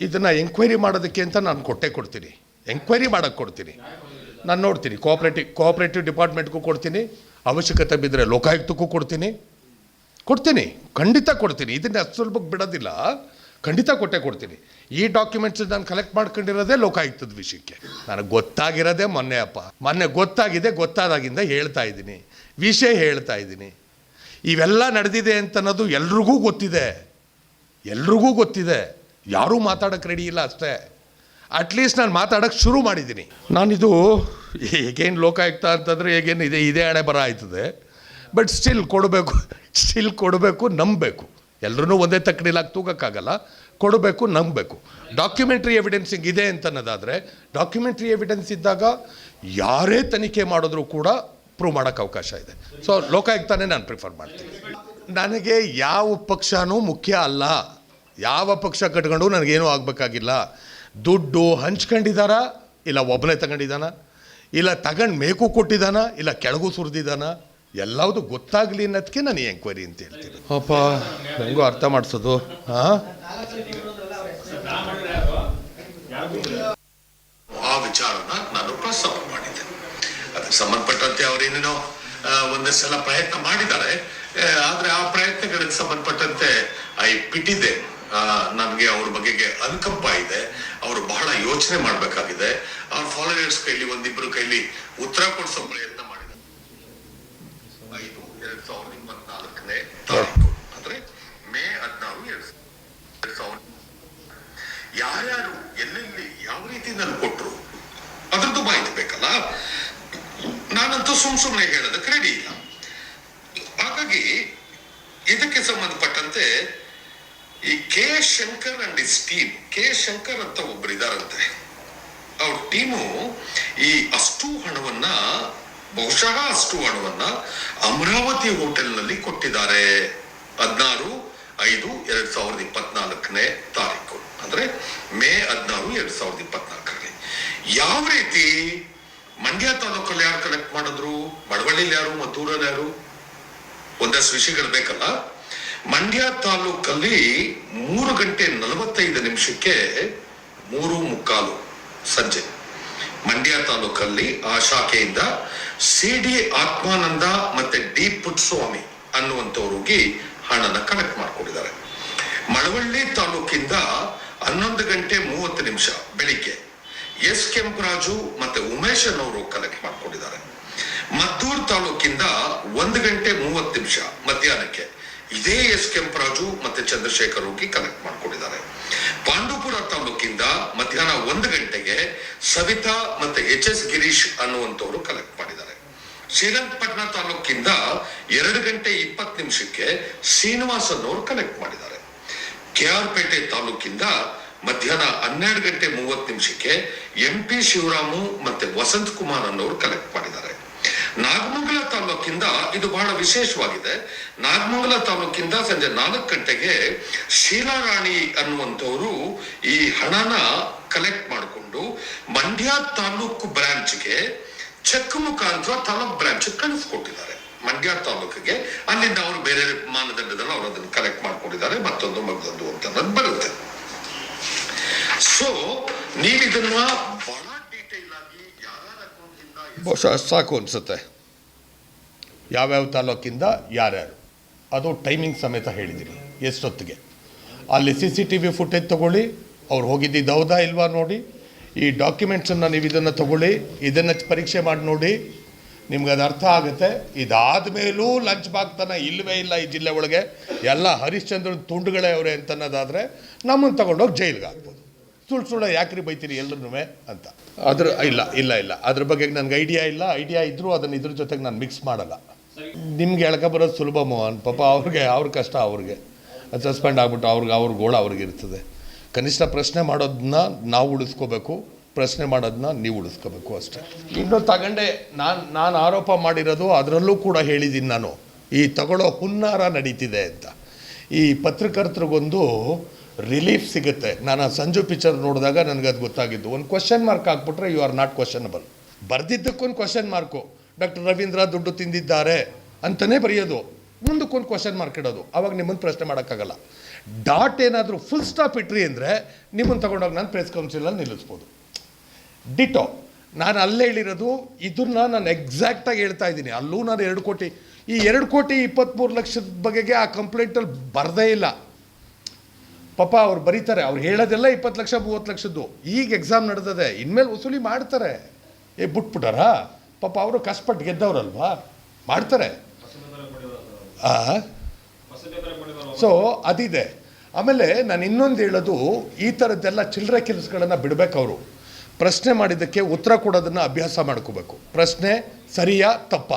A: ಇದನ್ನು ಎಂಕ್ವೈರಿ ಮಾಡೋದಕ್ಕೆ ಅಂತ ನಾನು ಕೊಟ್ಟೆ ಕೊಡ್ತೀನಿ. ಎಂಕ್ವೈರಿ ಮಾಡೋಕ್ಕೆ ಕೊಡ್ತೀನಿ. ನಾನು ನೋಡ್ತೀನಿ. ಕೋಆಪ್ರೇಟಿವ್ ಕೋಆಪ್ರೇಟಿವ್ ಡಿಪಾರ್ಟ್ಮೆಂಟ್ಗೂ ಕೊಡ್ತೀನಿ. ಅವಶ್ಯಕತೆ ಬಿದ್ದರೆ ಲೋಕಾಯುಕ್ತಕ್ಕೂ ಕೊಡ್ತೀನಿ. ಕೊಡ್ತೀನಿ. ಖಂಡಿತ ಕೊಡ್ತೀನಿ. ಇದನ್ನ ಅಷ್ಟು ಸುಲಭಕ್ಕೆ ಬಿಡೋದಿಲ್ಲ. ಖಂಡಿತ ಕೊಟ್ಟೆ ಕೊಡ್ತೀನಿ. ಈ ಡಾಕ್ಯುಮೆಂಟ್ಸ್ ನಾನು ಕಲೆಕ್ಟ್ ಮಾಡ್ಕೊಂಡಿರೋದೇ ಲೋಕಾಯುಕ್ತದ ವಿಷಯಕ್ಕೆ. ನನಗೆ ಗೊತ್ತಾಗಿರೋದೇ ಮೊನ್ನೆ ಅಪ್ಪ ಮೊನ್ನೆ ಗೊತ್ತಾಗಿದೆ, ಗೊತ್ತಾದಾಗಿಂದ ಹೇಳ್ತಾ ಇದ್ದೀನಿ. ವಿಷಯ ಹೇಳ್ತಾ ಇದ್ದೀನಿ. ಇವೆಲ್ಲ ನಡೆದಿದೆ ಅಂತನ್ನೋದು ಎಲ್ರಿಗೂ ಗೊತ್ತಿದೆ. ಎಲ್ರಿಗೂ ಗೊತ್ತಿದೆ. ಯಾರೂ ಮಾತಾಡೋಕ್ಕೆ ರೆಡಿ ಇಲ್ಲ ಅಷ್ಟೇ. ಅಟ್ಲೀಸ್ಟ್ ನಾನು ಮಾತಾಡೋಕ್ಕೆ ಶುರು ಮಾಡಿದ್ದೀನಿ. ನಾನಿದು ಹೇಗೇನು ಲೋಕಾಯುಕ್ತ ಅಂತಂದರೆ ಹೇಗೇನು ಇದೆ, ಇದೇ ಹಣೆ ಬರ ಆಯ್ತದೆ. ಬಟ್ ಸ್ಟಿಲ್ ಕೊಡಬೇಕು ಸ್ಟಿಲ್ ಕೊಡಬೇಕು, ನಂಬಬೇಕು. ಎಲ್ಲರೂ ಒಂದೇ ತಕ್ಕಡಿಲಾಗಿ ತೂಗಕ್ಕಾಗಲ್ಲ. ಕೊಡಬೇಕು, ನಂಬಬೇಕು. ಡಾಕ್ಯುಮೆಂಟ್ರಿ ಎವಿಡೆನ್ಸಿಂಗ್ ಇದೆ ಅಂತ ಅನ್ನೋದಾದರೆ ಡಾಕ್ಯುಮೆಂಟ್ರಿ ಎವಿಡೆನ್ಸ್ ಇದ್ದಾಗ ಯಾರೇ ತನಿಖೆ ಮಾಡಿದ್ರೂ ಕೂಡ ಪ್ರೂವ್ ಮಾಡೋಕೆ ಅವಕಾಶ ಇದೆ. ಸೊ ಲೋಕಾಯುಕ್ತನೇ ನಾನು ಪ್ರಿಫರ್ ಮಾಡ್ತೀನಿ. ನನಗೆ ಯಾವ ಪಕ್ಷನೂ ಮುಖ್ಯ ಅಲ್ಲ. ಯಾವ ಪಕ್ಷ ಕಟ್ಕೊಂಡು ನನಗೇನೂ ಆಗಬೇಕಾಗಿಲ್ಲ. ದುಡ್ಡು ಹಂಚ್ಕೊಂಡಿದ್ದಾರಾ ಇಲ್ಲ ಒಬ್ಬನೇ ತಗೊಂಡಿದ್ದಾನ ಇಲ್ಲ ತಗೊಂಡು ಮೇಕು ಕೊಟ್ಟಿದ್ದಾನ ಇಲ್ಲ ಕೆಳಗೂ ಸುರಿದಿದ್ದಾನ ಎಲ್ಲವುದು ಗೊತ್ತಾಗ್ಲಿ ಅನ್ನೋದಕ್ಕೆ ನಾನು ಎಂಕ್ವೈರಿ ಅಂತ ಹೇಳ್ತೀನಿ. ಅಪ್ಪ ನಂಗೂ ಅರ್ಥ ಮಾಡಿಸೋದು? ಹಾಂ ಆ ವಿಚಾರನ ನಾನು ಪ್ರಸ್ತಾಪ ಮಾಡಿದ್ದೆ. ಅದಕ್ಕೆ ಸಂಬಂಧಪಟ್ಟಂತೆ ಅವರೇನೇನೋ ಒಂದಷ್ಟು ಸಲ ಪ್ರಯತ್ನ ಮಾಡಿದ್ದಾರೆ. ಆದ್ರೆ ಆ ಪ್ರಯತ್ನಗಳಿಗೆ ಸಂಬಂಧಪಟ್ಟಂತೆ ಐ ಪಿಟ್ಟಿದ್ದೆ ನನಗೆ ಅವ್ರ ಬಗೆಗೆ ಅನುಕಂಪ ಇದೆ. ಅವರು ಬಹಳ ಯೋಚನೆ ಮಾಡಬೇಕಾಗಿದೆ. ಅವ್ರ
B: ಫಾಲೋಯರ್ಸ್ ಕೈಲಿ ಒಂದಿಬ್ರು ಕೈಲಿ ಉತ್ತರ ಕೊಡಿಸೋ ಪ್ರಯತ್ನ ಮಾಡಿದ ಐದು ಎರಡ್ ಸಾವಿರದ ಅಂದ್ರೆ ಮೇ ಹದಿನಾರು ಯಾರ್ಯಾರು ಎಲ್ಲೆಲ್ಲಿ ಯಾವ ರೀತಿ ನಾನು ಕೊಟ್ಟರು ಅದ್ರದ್ದು ಮಾಹಿತಿ ಬೇಕಲ್ಲ? ನಾನಂತೂ ಸುಮ್ ಸುಮ್ಮನೆ ಹೇಳೋದಕ್ಕೆ ರೆಡಿ ಇಲ್ಲ. ಹಾಗಾಗಿ ಇದಕ್ಕೆ ಸಂಬಂಧಪಟ್ಟಂತೆ ಈ K Shankar and his team K Shankar ಅಂತ ಒಬ್ರು ಇದಾರಂತೆ. ಅವ್ರ ಟೀಮು ಈ ಅಷ್ಟು ಹಣವನ್ನ ಬಹುಶಃ ಅಷ್ಟು ಹಣವನ್ನ ಅಮರಾವತಿ ಹೋಟೆಲ್ನಲ್ಲಿ ಕೊಟ್ಟಿದ್ದಾರೆ. ಹದಿನಾರು ಐದು ಎರಡ್ ಸಾವಿರದ ಇಪ್ಪತ್ನಾಲ್ಕನೇ ತಾರೀಕು. ಅಂದ್ರೆ ಮೇ ಹದಿನಾರು ಎರಡ್ ಸಾವಿರದ ಇಪ್ಪತ್ನಾಲ್ಕರಲ್ಲಿ. ಯಾವ ರೀತಿ ಮಂಡ್ಯ ತಾಲೂಕಲ್ಲಿ ಯಾರು ಕಲೆಕ್ಟ್ ಮಾಡಿದ್ರು? ಬಡವಳ್ಳಿಲಿ ಯಾರು? ಮದ್ದೂರಲ್ಲಿ ಯಾರು? ಒಂದಷ್ಟು ವಿಷಯಗಳು ಬೇಕಲ್ಲ. ಮಂಡ್ಯ ತಾಲೂಕಲ್ಲಿ ಮೂರು ಗಂಟೆ ನಲವತ್ತೈದು ನಿಮಿಷಕ್ಕೆ ಮೂರು ಮುಕ್ಕಾಲು ಸಂಜೆ. ಮಂಡ್ಯ ತಾಲೂಕಲ್ಲಿ ಆ ಶಾಖೆಯಿಂದ ಸಿ ಡಿ ಆತ್ಮಾನಂದ ಮತ್ತೆ ಡಿ. ಪುಟ್ಸ್ವಾಮಿ ಅನ್ನುವಂಥವ್ರಿಗೆ ಹಣನ ಕಲೆಕ್ಟ್ ಮಾಡ್ಕೊಂಡಿದ್ದಾರೆ. ಮಳವಳ್ಳಿ ತಾಲೂಕಿಂದ ಹನ್ನೊಂದು ಗಂಟೆ ಮೂವತ್ತು ನಿಮಿಷ ಬೆಳಿಗ್ಗೆ ಎಸ್. ಕೆಂಪರಾಜು ಮತ್ತೆ ಉಮೇಶ್ ಅನ್ನೋರು ಕಲೆಕ್ಟ್ ಮಾಡ್ಕೊಂಡಿದ್ದಾರೆ. ಮದ್ದೂರ್ ತಾಲೂಕಿಂದ ಒಂದು ಗಂಟೆ ಮೂವತ್ತು ನಿಮಿಷ ಮಧ್ಯಾಹ್ನಕ್ಕೆ ಇದೇ ಎಸ್ ಕೆಂಪರಾಜು ಮತ್ತೆ ಚಂದ್ರಶೇಖರ್ ಹೋಗಿ ಕನೆಕ್ಟ್ ಮಾಡ್ಕೊಂಡಿದ್ದಾರೆ. ಪಾಂಡುಪುರ ತಾಲೂಕಿಂದ ಮಧ್ಯಾಹ್ನ ಒಂದು ಗಂಟೆಗೆ ಸವಿತಾ ಮತ್ತೆ ಎಚ್ ಎಸ್ ಗಿರೀಶ್ ಅನ್ನುವಂಥವ್ರು ಕಲೆಕ್ಟ್ ಮಾಡಿದ್ದಾರೆ. ಶ್ರೀರಂಗಪಟ್ಟಣ ತಾಲೂಕಿಂದ ಎರಡು ಗಂಟೆ ಇಪ್ಪತ್ತು ನಿಮಿಷಕ್ಕೆ ಶ್ರೀನಿವಾಸ್ ಅನ್ನೋರು ಕಲೆಕ್ಟ್ ಮಾಡಿದ್ದಾರೆ. ಕೆ ಆರ್ ಪೇಟೆ ತಾಲೂಕಿಂದ ಮಧ್ಯಾಹ್ನ ಹನ್ನೆರಡು ಗಂಟೆ ಮೂವತ್ತು ನಿಮಿಷಕ್ಕೆ ಎಂ ಪಿ ಶಿವರಾಮು ಮತ್ತೆ ವಸಂತ್ ಕುಮಾರ್ ಅನ್ನೋರು ಕಲೆಕ್ಟ್ ಮಾಡಿದ್ದಾರೆ. ನಾಗಮಂಗಲ ತಾಲೂಕಿಂದ ಇದು ಬಹಳ ವಿಶೇಷವಾಗಿದೆ. ನಾಗಮಂಗಲ ತಾಲೂಕಿಂದ ಸಂಜೆ ನಾಲ್ಕು ಗಂಟೆಗೆ ಶೀಲಾರಾಣಿ ಅನ್ನುವಂಥವ್ರು ಈ ಹಣನ ಕಲೆಕ್ಟ್ ಮಾಡಿಕೊಂಡು ಮಂಡ್ಯ ತಾಲೂಕು ಬ್ರಾಂಚ್ಗೆ ಚೆಕ್ ಮುಖಾಂತರ ತಾಲೂಕ್ ಬ್ರಾಂಚ್ ಕಳಿಸ್ಕೊಟ್ಟಿದ್ದಾರೆ. ಮಂಡ್ಯ ತಾಲೂಕಿಗೆ ಅಲ್ಲಿಂದ ಅವರು ಬೇರೆ ಮಾನದಂಡದಲ್ಲಿ ಅವರು ಅದನ್ನು ಕಲೆಕ್ಟ್ ಮಾಡ್ಕೊಂಡಿದ್ದಾರೆ. ಮತ್ತೊಂದು ಮಗದೊಂದು ಅಂತ ಬರುತ್ತೆ. ಸೊ ನೀವು ಇದನ್ನ ಬಹಳ
A: ಬಹುಶಃ ಸಾಕು ಅನಿಸುತ್ತೆ. ಯಾವ್ಯಾವ ತಾಲೂಕಿಂದ ಯಾರ್ಯಾರು? ಅದು ಟೈಮಿಂಗ್ ಸಮೇತ ಹೇಳಿದ್ದೀನಿ, ಎಷ್ಟೊತ್ತಿಗೆ. ಅಲ್ಲಿ C C T V footage ತೊಗೊಳ್ಳಿ, ಅವ್ರು ಹೋಗಿದ್ದಿದ್ದು ಹೌದಾ ಇಲ್ವಾ ನೋಡಿ. ಈ ಡಾಕ್ಯುಮೆಂಟ್ಸನ್ನು ನೀವು ಇದನ್ನು ತೊಗೊಳ್ಳಿ, ಇದನ್ನು ಪರೀಕ್ಷೆ ಮಾಡಿ ನೋಡಿ. ನಿಮ್ಗೆ ಅದು ಅರ್ಥ ಆಗುತ್ತೆ. ಇದಾದ ಮೇಲೂ ಲಂಚ್ ಬಾಗ್ತನ ಇಲ್ಲವೇ ಇಲ್ಲ ಈ ಜಿಲ್ಲೆ ಒಳಗೆ. ಎಲ್ಲ ಹರಿಶ್ಚಂದ್ರನ ತುಂಡುಗಳೇ ಅವರೇ ಅಂತನ್ನೋದಾದರೆ ನಮ್ಮನ್ನು ತಗೊಂಡೋಗಿ ಜೈಲಿಗೆ ಹಾಕ್ಬೋದು. ಸುಳ್ಳು ಸುಳ್ಳು ಯಾಕ್ರಿ ಬೈತೀರಿ ಎಲ್ಲರೂ ಅಂತ. ಅದ್ರ ಇಲ್ಲ ಇಲ್ಲ ಇಲ್ಲ. ಅದ್ರ ಬಗ್ಗೆ ನನಗೆ ಐಡಿಯಾ ಇಲ್ಲ. ಐಡಿಯಾ ಇದ್ದರೂ ಅದನ್ನು ಇದ್ರ ಜೊತೆಗೆ ನಾನು ಮಿಕ್ಸ್ ಮಾಡಲ್ಲ. ನಿಮ್ಗೆ ಎಳ್ಕ ಬರೋದು ಸುಲಭ, ಮೋಹನ್. ಪಾಪ ಅವ್ರಿಗೆ, ಅವ್ರ ಕಷ್ಟ ಅವ್ರಿಗೆ. ಅದು ಸಸ್ಪೆಂಡ್ ಆಗ್ಬಿಟ್ಟು ಅವ್ರಿಗೆ, ಅವ್ರ ಗೋಳ ಅವ್ರಿಗೆ ಇರ್ತದೆ. ಕನಿಷ್ಠ ಪ್ರಶ್ನೆ ಮಾಡೋದನ್ನ ನಾವು ಉಳಿಸ್ಕೋಬೇಕು. ಪ್ರಶ್ನೆ ಮಾಡೋದನ್ನ ನೀವು ಉಳಿಸ್ಕೋಬೇಕು ಅಷ್ಟೇ. ಇನ್ನು ತಗೊಂಡೆ, ನಾನು ನಾನು ಆರೋಪ ಮಾಡಿರೋದು ಅದರಲ್ಲೂ ಕೂಡ ಹೇಳಿದ್ದೀನಿ ನಾನು. ಈ ತಗೊಳ್ಳೋ ಹುನ್ನಾರ ನಡೀತಿದೆ ಅಂತ. ಈ ಪತ್ರಕರ್ತರಿಗೊಂದು ರಿಲೀಫ್ ಸಿಗುತ್ತೆ. ನಾನು ಆ ಸಂಜು ಪಿಕ್ಚರ್ ನೋಡಿದಾಗ ನನಗೆ ಅದು ಗೊತ್ತಾಗಿದ್ದು. ಒಂದು ಕ್ವಶನ್ ಮಾರ್ಕ್ ಹಾಕ್ಬಿಟ್ರೆ ಯು ಆರ್ ನಾಟ್ ಕ್ವಶನಬಲ್ ಬರ್ದಿದ್ದಕ್ಕೊಂದು ಕ್ವಶನ್ ಮಾರ್ಕು ಡಾಕ್ಟರ್ ರವೀಂದ್ರ ದುಡ್ಡು ತಿಂದಿದ್ದಾರೆ ಅಂತಲೇ ಬರೆಯೋದು. ಮುಂದಕ್ಕೊಂದು ಕ್ವಶನ್ ಮಾರ್ಕ್ ಇಡೋದು. ಅವಾಗ ನಿಮ್ಮನ್ನು ಪ್ರಶ್ನೆ ಮಾಡೋಕ್ಕಾಗಲ್ಲ. ಡಾಟ್ ಏನಾದರೂ ಫುಲ್ ಸ್ಟಾಪ್ ಇಟ್ರಿ ಅಂದರೆ ನಿಮ್ಮನ್ನು ತಗೊಂಡೋಗಿ ನಾನು ಪ್ರೆಸ್ ಕೌನ್ಸಿಲಲ್ಲಿ ನಿಲ್ಲಿಸ್ಬೋದು. ಡಿಟೋ ನಾನು ಅಲ್ಲೇ ಹೇಳಿರೋದು, ಇದನ್ನ ನಾನು ಎಕ್ಸಾಕ್ಟಾಗಿ ಹೇಳ್ತಾ ಇದ್ದೀನಿ. ಅಲ್ಲೂ ನಾನು ಎರಡು ಕೋಟಿ, ಈ ಎರಡು ಕೋಟಿ ಇಪ್ಪತ್ತ್ಮೂರು ಲಕ್ಷದ ಬಗೆಗೆ ಆ ಕಂಪ್ಲೇಂಟಲ್ಲಿ ಬರದೇ ಇಲ್ಲ. ಪಾಪ ಅವ್ರು ಬರೀತಾರೆ, ಅವ್ರು ಹೇಳೋದೆಲ್ಲ ಇಪ್ಪತ್ತು ಲಕ್ಷ, ಮೂವತ್ತು ಲಕ್ಷದ್ದು. ಈಗ ಎಕ್ಸಾಮ್ ನಡೆದದೆ, ಇನ್ಮೇಲೆ ವಸೂಲಿ ಮಾಡ್ತಾರೆ. ಏ, ಬಿಟ್ಬಿಟ್ಟಾರ? ಪಾಪ ಅವರು ಕಷ್ಟಪಟ್ಟು ಗೆದ್ದವ್ರಲ್ವಾ? ಮಾಡ್ತಾರೆ. ಸೊ ಅದಿದೆ. ಆಮೇಲೆ ನಾನು ಇನ್ನೊಂದು ಹೇಳೋದು, ಈ ಥರದ್ದೆಲ್ಲ ಚಿಲ್ಲರೆ ಕೆಲಸಗಳನ್ನು ಬಿಡಬೇಕು ಅವರು. ಪ್ರಶ್ನೆ ಮಾಡಿದ್ದಕ್ಕೆ ಉತ್ತರ ಕೊಡೋದನ್ನು ಅಭ್ಯಾಸ ಮಾಡ್ಕೋಬೇಕು. ಪ್ರಶ್ನೆ ಸರಿಯಾ, ತಪ್ಪ?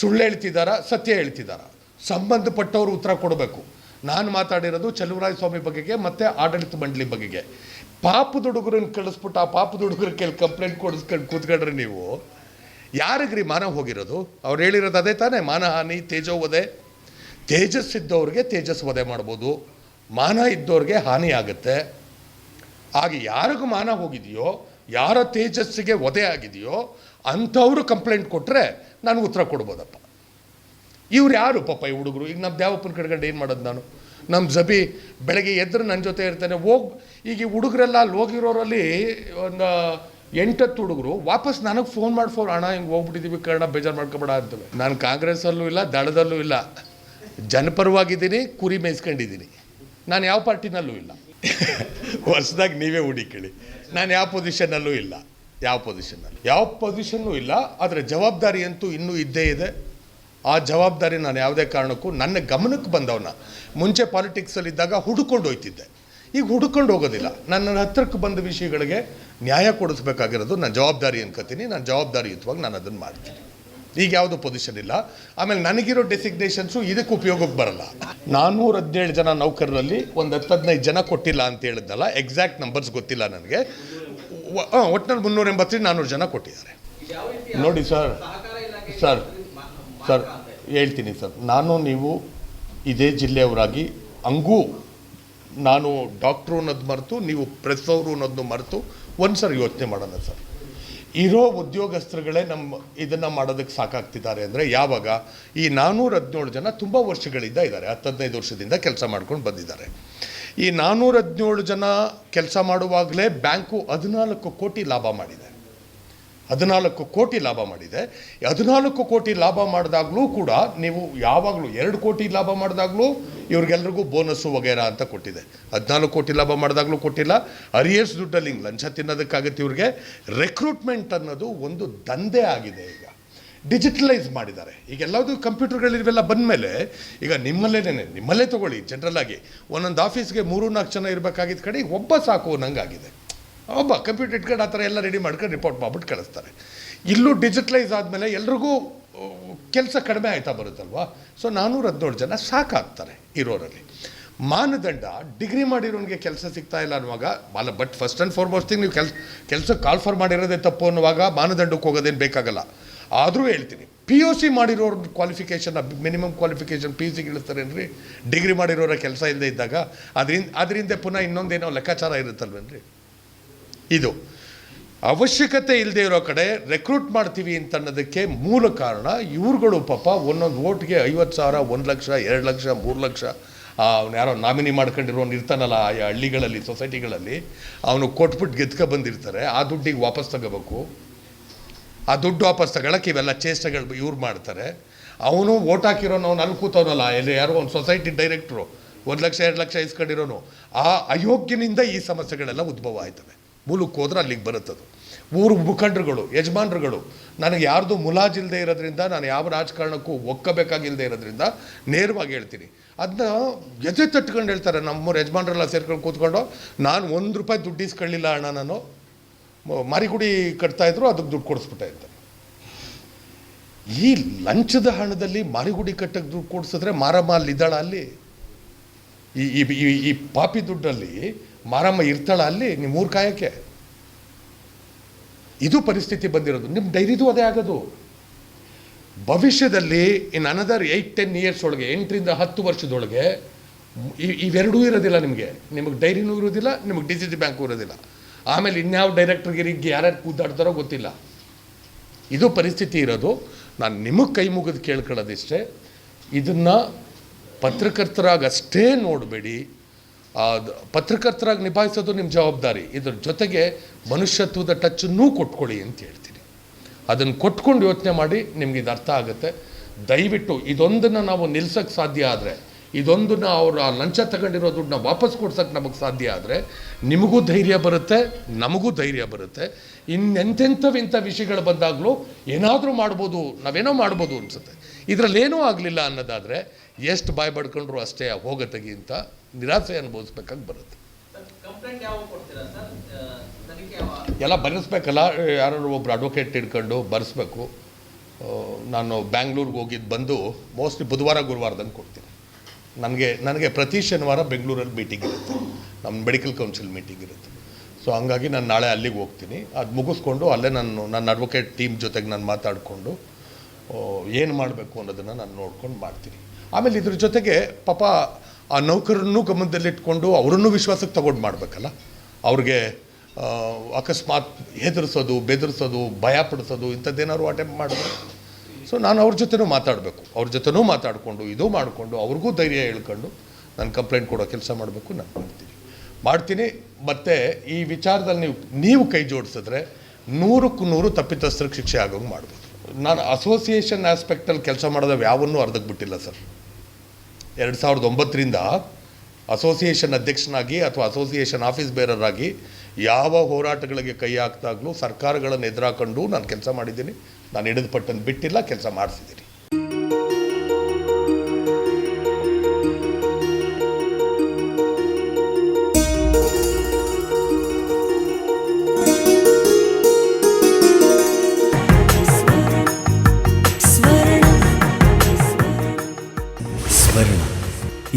A: ಸುಳ್ಳು ಹೇಳ್ತಿದ್ದಾರಾ ಸತ್ಯ ಹೇಳ್ತಿದ್ದಾರಾ ಸಂಬಂಧಪಟ್ಟವರು ಉತ್ತರ ಕೊಡಬೇಕು. ನಾನು ಮಾತಾಡಿರೋದು ಚಲುವರಾಯ ಸ್ವಾಮಿ ಬಗೆಗೆ, ಮತ್ತು ಆಡಳಿತ ಮಂಡಳಿ ಬಗೆಗೆ. ಪಾಪದ ಹುಡುಗರನ್ನ ಕಳಿಸ್ಬಿಟ್ಟು ಆ ಪಾಪದ ಹುಡುಗರ ಕೇಳಿ ಕಂಪ್ಲೇಂಟ್ ಕೊಡಿಸ್ಕೊಂಡು ಕೂತ್ಕೊಂಡ್ರೆ ನೀವು, ಯಾರಿಗ್ರಿ ಮಾನ ಹೋಗಿರೋದು? ಅವ್ರು ಹೇಳಿರೋದು ಅದೇ ತಾನೇ, ಮಾನಹಾನಿ, ತೇಜೋವಧೆ. ತೇಜಸ್ಸಿದ್ದವ್ರಿಗೆ ತೇಜಸ್ ವಧೆ ಮಾಡ್ಬೋದು. ಮಾನ ಇದ್ದವ್ರಿಗೆ ಹಾನಿ ಆಗುತ್ತೆ. ಆಗ ಯಾರಿಗೂ ಮಾನ ಹೋಗಿದೆಯೋ, ಯಾರ ತೇಜಸ್ಸಿಗೆ ವಧೆ ಆಗಿದೆಯೋ, ಅಂಥವರು ಕಂಪ್ಲೇಂಟ್ ಕೊಟ್ಟರೆ ನಾನು ಉತ್ತರ ಕೊಡ್ಬೋದಪ್ಪ. ಇವ್ರು ಯಾರು? ಪಾಪ ಈ ಹುಡುಗರು. ಈಗ ನಮ್ಮ ದ್ಯಾವಪ್ಪನ ಕಡೆಗಡೆ ಏನು ಮಾಡೋದು ನಾನು? ನಮ್ಮ ಜಬಿ ಬೆಳಗ್ಗೆ ಎದ್ರು ನನ್ನ ಜೊತೆ ಇರ್ತಾನೆ. ಹೋಗಿ, ಈಗ ಈ ಹುಡುಗರೆಲ್ಲ ಅಲ್ಲಿ ಹೋಗಿರೋರಲ್ಲಿ ಒಂದು ಎಂಟತ್ತು ಹುಡುಗರು. ವಾಪಸ್ ನನಗೆ ಫೋನ್ ಮಾಡಿ ಫೋನ್ ಅಣ್ಣ, ಹಿಂಗೆ ಹೋಗ್ಬಿಟ್ಟಿದ್ದೀವಿ ಕಾರಣ, ಬೇಜಾರು ಮಾಡ್ಕೊಬೇಡ ಅಂತವೆ. ನಾನು ಕಾಂಗ್ರೆಸ್ಸಲ್ಲೂ ಇಲ್ಲ, ದಳದಲ್ಲೂ ಇಲ್ಲ. ಜನಪರವಾಗಿದ್ದೀನಿ, ಕುರಿ ಮೇಯಿಸ್ಕೊಂಡಿದ್ದೀನಿ. ನಾನು ಯಾವ ಪಾರ್ಟಿನಲ್ಲೂ ಇಲ್ಲ. (laughs) ವರ್ಷದಾಗಿ ನೀವೇ ಹುಡುಕಿಳಿ ನಾನು ಯಾವ ಪೊಸಿಷನ್ನಲ್ಲೂ ಇಲ್ಲ. ಯಾವ ಪೊಸಿಷನ್ನಲ್ಲಿ ಯಾವ ಪೊಸಿಷನ್ನೂ ಇಲ್ಲ, ಆದರೆ ಜವಾಬ್ದಾರಿ ಅಂತೂ ಇನ್ನೂ ಇದ್ದೇ ಇದೆ. ಆ ಜವಾಬ್ದಾರಿ ನಾನು ಯಾವುದೇ ಕಾರಣಕ್ಕೂ ನನ್ನ ಗಮನಕ್ಕೆ ಬಂದವನ. ಮುಂಚೆ ಪಾಲಿಟಿಕ್ಸಲ್ಲಿದ್ದಾಗ ಹುಡುಕೊಂಡು ಹೋಯ್ತಿದ್ದೆ. ಈಗ ಹುಡುಕೊಂಡು ಹೋಗೋದಿಲ್ಲ. ನನ್ನ ಹತ್ರಕ್ಕೆ ಬಂದ ವಿಷಯಗಳಿಗೆ ನ್ಯಾಯ ಕೊಡಿಸ್ಬೇಕಾಗಿರೋದು ನನ್ನ ಜವಾಬ್ದಾರಿ ಅನ್ಕೋತೀನಿ. ನಾನು ಜವಾಬ್ದಾರಿಯುತವಾಗಿ ನಾನು ಅದನ್ನು ಮಾಡ್ತೀನಿ. ಈಗ ಯಾವುದು ಪೊಸಿಷನ್ ಇಲ್ಲ. ಆಮೇಲೆ ನನಗಿರೋ ಡೆಸಿಗ್ನೇಷನ್ಸು ಇದಕ್ಕೆ ಉಪಯೋಗಕ್ಕೆ ಬರಲ್ಲ. ನಾನ್ನೂರ ಹದಿನೇಳು ಜನ ನೌಕರರಲ್ಲಿ ಒಂದು ಹತ್ತು ಹದಿನೈದು ಜನ ಕೊಟ್ಟಿಲ್ಲ ಅಂತ ಹೇಳಿದ್ನಲ್ಲ ಎಕ್ಸಾಕ್ಟ್ ನಂಬರ್ಸ್ ಗೊತ್ತಿಲ್ಲ ನನಗೆ. ಒಟ್ಟಿನಲ್ಲಿ ಮುನ್ನೂರ ಎಂಬತ್ತರಿಂದ ನಾನ್ನೂರು ಜನ ಕೊಟ್ಟಿದ್ದಾರೆ. ನೋಡಿ ಸರ್ ಸರ್ ಸರ್, ಹೇಳ್ತೀನಿ ಸರ್. ನಾನು ನೀವು ಇದೇ ಜಿಲ್ಲೆಯವರಾಗಿ, ಹಂಗೂ ನಾನು ಡಾಕ್ಟ್ರು ಅನ್ನೋದು ಮರೆತು, ನೀವು ಪ್ರೆಸ್ ಅವರು ಅನ್ನೋದನ್ನು ಮರೆತು ಒಂದು ಸರಿ ಯೋಚನೆ ಮಾಡೋಣ ಸರ್. ಇರೋ ಉದ್ಯೋಗಸ್ಥರುಗಳೇ ನಮ್ಮ ಇದನ್ನು ಮಾಡೋದಕ್ಕೆ ಸಾಕಾಗ್ತಿದ್ದಾರೆ ಅಂದರೆ ಯಾವಾಗ ಈ ನಾನ್ನೂರ ಹದಿನೇಳು ಜನ ತುಂಬ ವರ್ಷಗಳಿಂದ ಇದ್ದಾರೆ ಹತ್ತು ಹದಿನೈದು ವರ್ಷದಿಂದ ಕೆಲಸ ಮಾಡ್ಕೊಂಡು ಬಂದಿದ್ದಾರೆ. ಈ ನಾನ್ನೂರ ಹದಿನೇಳು ಜನ ಕೆಲಸ ಮಾಡುವಾಗಲೇ ಬ್ಯಾಂಕು ಹದಿನಾಲ್ಕು ಕೋಟಿ ಲಾಭ ಮಾಡಿದೆ. ಹದಿನಾಲ್ಕು ಕೋಟಿ ಲಾಭ ಮಾಡಿದೆ. ಹದಿನಾಲ್ಕು ಕೋಟಿ ಲಾಭ ಮಾಡಿದಾಗಲೂ ಕೂಡ ನೀವು ಯಾವಾಗಲೂ ಎರಡು ಕೋಟಿ ಲಾಭ ಮಾಡಿದಾಗಲೂ ಇವ್ರಿಗೆಲ್ರಿಗೂ ಬೋನಸ್ಸು ವಗೇರ ಅಂತ ಕೊಟ್ಟಿದೆ. ಹದಿನಾಲ್ಕು ಕೋಟಿ ಲಾಭ ಮಾಡಿದಾಗಲೂ ಕೊಟ್ಟಿಲ್ಲ. ಅರಿಯರ್ಸ್ ದುಡ್ಡಲ್ಲಿ ಹಿಂಗೆ ಲಂಚ ತಿನ್ನೋದಕ್ಕಾಗತ್ತೆ ಇವ್ರಿಗೆ. ರೆಕ್ರೂಟ್ಮೆಂಟ್ ಅನ್ನೋದು ಒಂದು ದಂಧೆ ಆಗಿದೆ ಈಗ. ಡಿಜಿಟಲೈಸ್ ಮಾಡಿದ್ದಾರೆ. ಈಗ ಇವೆಲ್ಲ ಬಂದಮೇಲೆ ಈಗ ನಿಮ್ಮಲ್ಲೇನೆ, ನಿಮ್ಮಲ್ಲೇ ತಗೊಳ್ಳಿ ಜನರಲ್ ಆಗಿ. ಒಂದೊಂದು ಆಫೀಸ್ಗೆ ಮೂರು ನಾಲ್ಕು ಜನ ಇರಬೇಕಾಗಿದ್ದ ಕಡೆ ಒಬ್ಬ ಸಾಕು ಅನ್ನಂಗಾಗಿದೆ ಒಬ್ಬ ಕಂಪ್ಯೂಟರ್ ಇಟ್ಕೊಂಡು ಆ ಥರ ಎಲ್ಲ ರೆಡಿ ಮಾಡ್ಕೊಂಡು ರಿಪೋರ್ಟ್ ಮಾಡ್ಬಿಟ್ಟು ಕಳಿಸ್ತಾರೆ. ಇಲ್ಲೂ ಡಿಜಿಟಲೈಸ್ ಆದಮೇಲೆ ಎಲ್ರಿಗೂ ಕೆಲಸ ಕಡಿಮೆ ಆಯ್ತಾ ಬರುತ್ತಲ್ವಾ? ಸೊ ನಾನ್ನೂರ ಹದಿನೇಳು ಜನ ಸಾಕಾಗ್ತಾರೆ ಇರೋರಲ್ಲಿ. ಮಾನದಂಡ ಡಿಗ್ರಿ ಮಾಡಿರೋನಿಗೆ ಕೆಲಸ ಸಿಗ್ತಾ ಇಲ್ಲ ಅನ್ನುವಾಗ, ಅಲ್ಲ but first and foremost thing ನೀವು ಕೆಲಸ, ಕೆಲಸಕ್ಕೆ ಕಾಲ್ಫರ್ ಮಾಡಿರೋದೇ ತಪ್ಪು ಅನ್ನುವಾಗ ಮಾನದಂಡಕ್ಕೆ ಹೋಗೋದೇನು ಬೇಕಾಗಲ್ಲ. ಆದರೂ ಹೇಳ್ತೀನಿ P U C ಮಾಡಿರೋರ qualification minimum qualification P U ಸಿಗೆ ಇಳಿಸ್ತಾರೇನ್ರಿ ಡಿಗ್ರಿ ಮಾಡಿರೋರ ಕೆಲಸ ಇಲ್ಲದೆ ಇದ್ದಾಗ, ಅದರಿಂದ ಅದರಿಂದ ಪುನಃ ಇನ್ನೊಂದೇನೋ ಲೆಕ್ಕಾಚಾರ ಇರುತ್ತಲ್ವೇನ್ರಿ? ಇದು. ಅವಶ್ಯಕತೆ ಇಲ್ಲದೆ ಇರೋ ಕಡೆ ರೆಕ್ರೂಟ್ ಮಾಡ್ತೀವಿ ಅಂತ ಅನ್ನೋದಕ್ಕೆ ಮೂಲ ಕಾರಣ ಇವ್ರುಗಳು ಪಾಪ ಒಂದೊಂದು ಓಟ್ಗೆ ಐವತ್ತು ಸಾವಿರ, ಒಂದು ಲಕ್ಷ, ಎರಡು ಲಕ್ಷ, ಮೂರು ಲಕ್ಷ. ಅವ್ನು ಯಾರೋ ನಾಮಿನಿ ಮಾಡ್ಕೊಂಡಿರೋನು ಇರ್ತಾನಲ್ಲ ಆ ಹಳ್ಳಿಗಳಲ್ಲಿ, ಸೊಸೈಟಿಗಳಲ್ಲಿ. ಅವನು ಕೊಟ್ಬಿಟ್ಟು ಗೆದ್ಕ ಬಂದಿರ್ತಾರೆ. ಆ ದುಡ್ಡಿಗೆ ವಾಪಸ್ ತಗೋಬೇಕು. ಆ ದುಡ್ಡು ವಾಪಸ್ ತಗೊಳಕ್ಕೆ ಇವೆಲ್ಲ ಚೇಷ್ಟೆಗಳು ಇವ್ರು ಮಾಡ್ತಾರೆ. ಅವನು ಓಟ್ ಹಾಕಿರೋನು ಅವ್ನು ಅಲ್ಲಿ ಕೂತವನಲ್ಲ, ಎಲ್ಲಿ ಯಾರೋ ಒಂದು ಸೊಸೈಟಿ ಡೈರೆಕ್ಟ್ರು. ಒಂದು ಲಕ್ಷ, ಎರಡು ಲಕ್ಷ ಇಸ್ಕೊಂಡಿರೋನು. ಆ ಅಯೋಗ್ಯನಿಂದ ಈ ಸಮಸ್ಯೆಗಳೆಲ್ಲ ಉದ್ಭವ ಆಯ್ತವೆ. ಮೂಲಕ್ಕೆ ಹೋದ್ರೆ ಅಲ್ಲಿಗೆ ಬರುತ್ತದು. ಊರು ಮುಖಂಡರುಗಳು, ಯಜಮಾನ್ರುಗಳು, ನನಗೆ ಯಾರ್ದು ಮುಲಾಜಿಲ್ಲದೆ ಇರೋದ್ರಿಂದ, ನಾನು ಯಾವ ರಾಜಕಾರಣಕ್ಕೂ ಒಕ್ಕಬೇಕಾಗಿಲ್ಲದೆ ಇರೋದ್ರಿಂದ ನೇರವಾಗಿ ಹೇಳ್ತೀನಿ. ಅದನ್ನ ಎದೆ ತಟ್ಕೊಂಡು ಹೇಳ್ತಾರೆ, ನಮ್ಮೂರು ಯಜಮಾನ್ರೆಲ್ಲ ಸೇರ್ಕೊಂಡು ಕೂತ್ಕೊಂಡು, ನಾನು ಒಂದು ರೂಪಾಯಿ ದುಡ್ಡು ಇಸ್ಕೊಳ್ಳಿಲ್ಲ ಅಣ್ಣ ನಾನು ಮರಿಗುಡಿ ಮಾರಿಗುಡಿ ಕಟ್ತಾ ಇದ್ರು, ಅದಕ್ಕೆ ದುಡ್ಡು ಕೊಡಿಸ್ಬಿಟ್ಟೆ ಅಂತ. ಈ ಲಂಚದ ಹಣದಲ್ಲಿ ಮಾರಿಗುಡಿ ಕಟ್ಟಕ್ಕೆ ದುಡ್ಡು ಕೊಡಿಸಿದ್ರೆ ಮಾರಮ್ಮ ಅಲ್ಲಿ ಇದ್ದಾಳ ಅಲ್ಲಿ? ಈ- ಈ ಪಾಪಿ ದುಡ್ಡಲ್ಲಿ ಮಾರಮ್ಮ ಇರ್ತಾಳ ಅಲ್ಲಿ ನಿಮ್ಮ ಊರು ಕಾಯಕ್ಕೆ. ಇದು ಪರಿಸ್ಥಿತಿ ಬಂದಿರೋದು. ನಿಮ್ಮ ಡೈರಿದು ಅದೇ ಆಗೋದು ಭವಿಷ್ಯದಲ್ಲಿ in another eight ten years ಒಳಗೆ, ಎಂಟರಿಂದ ಹತ್ತು ವರ್ಷದೊಳಗೆ ಇವೆರಡೂ ಇರೋದಿಲ್ಲ ನಿಮಗೆ. ನಿಮಗೆ ಡೈರಿನೂ ಇರೋದಿಲ್ಲ, ನಿಮಗೆ ಡಿ ಸಿ ಬ್ಯಾಂಕು ಇರೋದಿಲ್ಲ. ಆಮೇಲೆ ಇನ್ಯಾವ ಡೈರೆಕ್ಟರ್ಗಿರಿಗೆ ಯಾರ್ಯಾರು ಕೂದಾಡ್ತಾರೋ ಗೊತ್ತಿಲ್ಲ. ಇದು ಪರಿಸ್ಥಿತಿ ಇರೋದು. ನಾನು ನಿಮಗೆ ಕೈ ಮುಗಿದು ಕೇಳ್ಕೊಳ್ಳೋದಿಷ್ಟೇ. ಇದನ್ನು ಪತ್ರಕರ್ತರಾಗಷ್ಟೇ ನೋಡಬೇಡಿ. ಪತ್ರಕರ್ತರಾಗಿ ನಿಭಾಯಿಸೋದು ನಿಮ್ಮ ಜವಾಬ್ದಾರಿ. ಇದ್ರ ಜೊತೆಗೆ ಮನುಷ್ಯತ್ವದ ಟಚ್ಚನ್ನೂ ಕೊಟ್ಕೊಳ್ಳಿ ಅಂತ ಹೇಳ್ತೀನಿ. ಅದನ್ನು ಕೊಟ್ಕೊಂಡು ಯೋಚನೆ ಮಾಡಿ ನಿಮ್ಗೆ ಇದು ಅರ್ಥ ಆಗುತ್ತೆ. ದಯವಿಟ್ಟು ಇದೊಂದನ್ನು ನಾವು ನಿಲ್ಸೋಕ್ಕೆ ಸಾಧ್ಯ ಆದರೆ, ಇದೊಂದನ್ನು ಅವರು ಆ ಲಂಚ ತಗೊಂಡಿರೋ ದುಡ್ಡನ್ನ ವಾಪಸ್ ಕೊಡ್ಸಕ್ಕೆ ನಮಗೆ ಸಾಧ್ಯ ಆದರೆ, ನಿಮಗೂ ಧೈರ್ಯ ಬರುತ್ತೆ, ನಮಗೂ ಧೈರ್ಯ ಬರುತ್ತೆ. ಇನ್ನೆಂತೆಂಥವಿಂಥ ವಿಷಯಗಳು ಬಂದಾಗಲೂ ಏನಾದರೂ ಮಾಡ್ಬೋದು, ನಾವೇನೋ ಮಾಡ್ಬೋದು ಅನಿಸುತ್ತೆ. ಇದರಲ್ಲೇನೂ ಆಗಲಿಲ್ಲ ಅನ್ನೋದಾದರೆ ಎಷ್ಟು ಬಾಯ್ ಬಡ್ಕೊಂಡ್ರು ಅಷ್ಟೇ ಹೋಗ ತೆಗಿ ಅಂತ ನಿರಾಸೆ ಅನುಭವಿಸ್ಬೇಕಾಗಿ ಬರುತ್ತೆ. ಎಲ್ಲ ಬರೆಸ್ಬೇಕಲ್ಲ ಯಾರು ಒಬ್ರು ಅಡ್ವೊಕೇಟ್ ಹಿಡ್ಕೊಂಡು ಬರೆಸ್ಬೇಕು. ನಾನು ಬ್ಯಾಂಗ್ಳೂರ್ಗೆ ಹೋಗಿದ್ದು ಬಂದು ಮೋಸ್ಟ್ಲಿ ಬುಧವಾರ ಗುರುವಾರದಂಗೆ ಕೊಡ್ತೀನಿ. ನನಗೆ ನನಗೆ ಪ್ರತಿ ಶನಿವಾರ ಬೆಂಗಳೂರಲ್ಲಿ ಮೀಟಿಂಗ್ ಇರುತ್ತೆ. ನಮ್ಮ ಮೆಡಿಕಲ್ ಕೌನ್ಸಿಲ್ ಮೀಟಿಂಗ್ ಇರುತ್ತೆ. ಸೊ ಹಂಗಾಗಿ ನಾನು ನಾಳೆ ಅಲ್ಲಿಗೆ ಹೋಗ್ತೀನಿ. ಅದು ಮುಗಿಸ್ಕೊಂಡು ಅಲ್ಲೇ ನಾನು ನನ್ನ ಅಡ್ವೊಕೇಟ್ ಟೀಮ್ ಜೊತೆಗೆ ನಾನು ಮಾತಾಡಿಕೊಂಡು ಏನು ಮಾಡಬೇಕು ಅನ್ನೋದನ್ನು ನಾನು ನೋಡ್ಕೊಂಡು ಮಾಡ್ತೀನಿ. ಆಮೇಲೆ ಇದ್ರ ಜೊತೆಗೆ ಪಾಪ ಆ ನೌಕರನ್ನು ಗಮನದಲ್ಲಿಟ್ಕೊಂಡು ಅವರನ್ನು ವಿಶ್ವಾಸಕ್ಕೆ ತಗೊಂಡು ಮಾಡಬೇಕಲ್ಲ. ಅವ್ರಿಗೆ ಅಕಸ್ಮಾತ್ ಹೆದರ್ಸೋದು, ಬೆದರ್ಸೋದು, ಭಯ ಪಡಿಸೋದು ಇಂಥದ್ದೇನಾದ್ರು ಅಟೆಂಪ್ಟ್ ಮಾಡಬೇಕು ಸೊ ನಾನು ಅವ್ರ ಜೊತೆನೂ ಮಾತಾಡಬೇಕು. ಅವ್ರ ಜೊತೆನೂ ಮಾತಾಡಿಕೊಂಡು, ಇದು ಮಾಡಿಕೊಂಡು, ಅವ್ರಿಗೂ ಧೈರ್ಯ ಹೇಳ್ಕೊಂಡು ನಾನು ಕಂಪ್ಲೇಂಟ್ ಕೊಡೋ ಕೆಲಸ ಮಾಡಬೇಕು, ನಾನು ಮಾಡ್ತೀನಿ. ಮಾಡ್ತೀನಿ, ಮತ್ತು ಈ ವಿಚಾರದಲ್ಲಿ ನೀವು ನೀವು ಕೈ ಜೋಡಿಸಿದ್ರೆ ನೂರಕ್ಕೂ ನೂರು ತಪ್ಪಿತಸ್ಥರಿಗೆ ಶಿಕ್ಷೆ ಆಗೋಂಗೆ ಮಾಡ್ಬೋದು. ನಾನು ಅಸೋಸಿಯೇಷನ್ ಆಸ್ಪೆಕ್ಟಲ್ಲಿ ಕೆಲಸ ಮಾಡೋದು ಯಾವನ್ನೂ ಅರ್ಧಕ್ಕೆ ಬಿಟ್ಟಿಲ್ಲ ಸರ್. ಎರಡು ಸಾವಿರದ ಒಂಬತ್ತರಿಂದ ಅಸೋಸಿಯೇಷನ್ ಅಧ್ಯಕ್ಷನಾಗಿ ಅಥವಾ ಅಸೋಸಿಯೇಷನ್ ಆಫೀಸ್ ಬೇರರ್ ಆಗಿ ಯಾವ ಹೋರಾಟಗಳಿಗೆ ಕೈ ಹಾಕ್ತಾಗಲೂ ಸರ್ಕಾರಗಳನ್ನು ಎದುರಾಕೊಂಡು ನಾನು ಕೆಲಸ ಮಾಡಿದ್ದೀನಿ. ನಾನು ಹಿಡಿದು ಪಟ್ಟನ್ನು ಬಿಟ್ಟಿಲ್ಲ, ಕೆಲಸ ಮಾಡಿಸಿದ್ದೀನಿ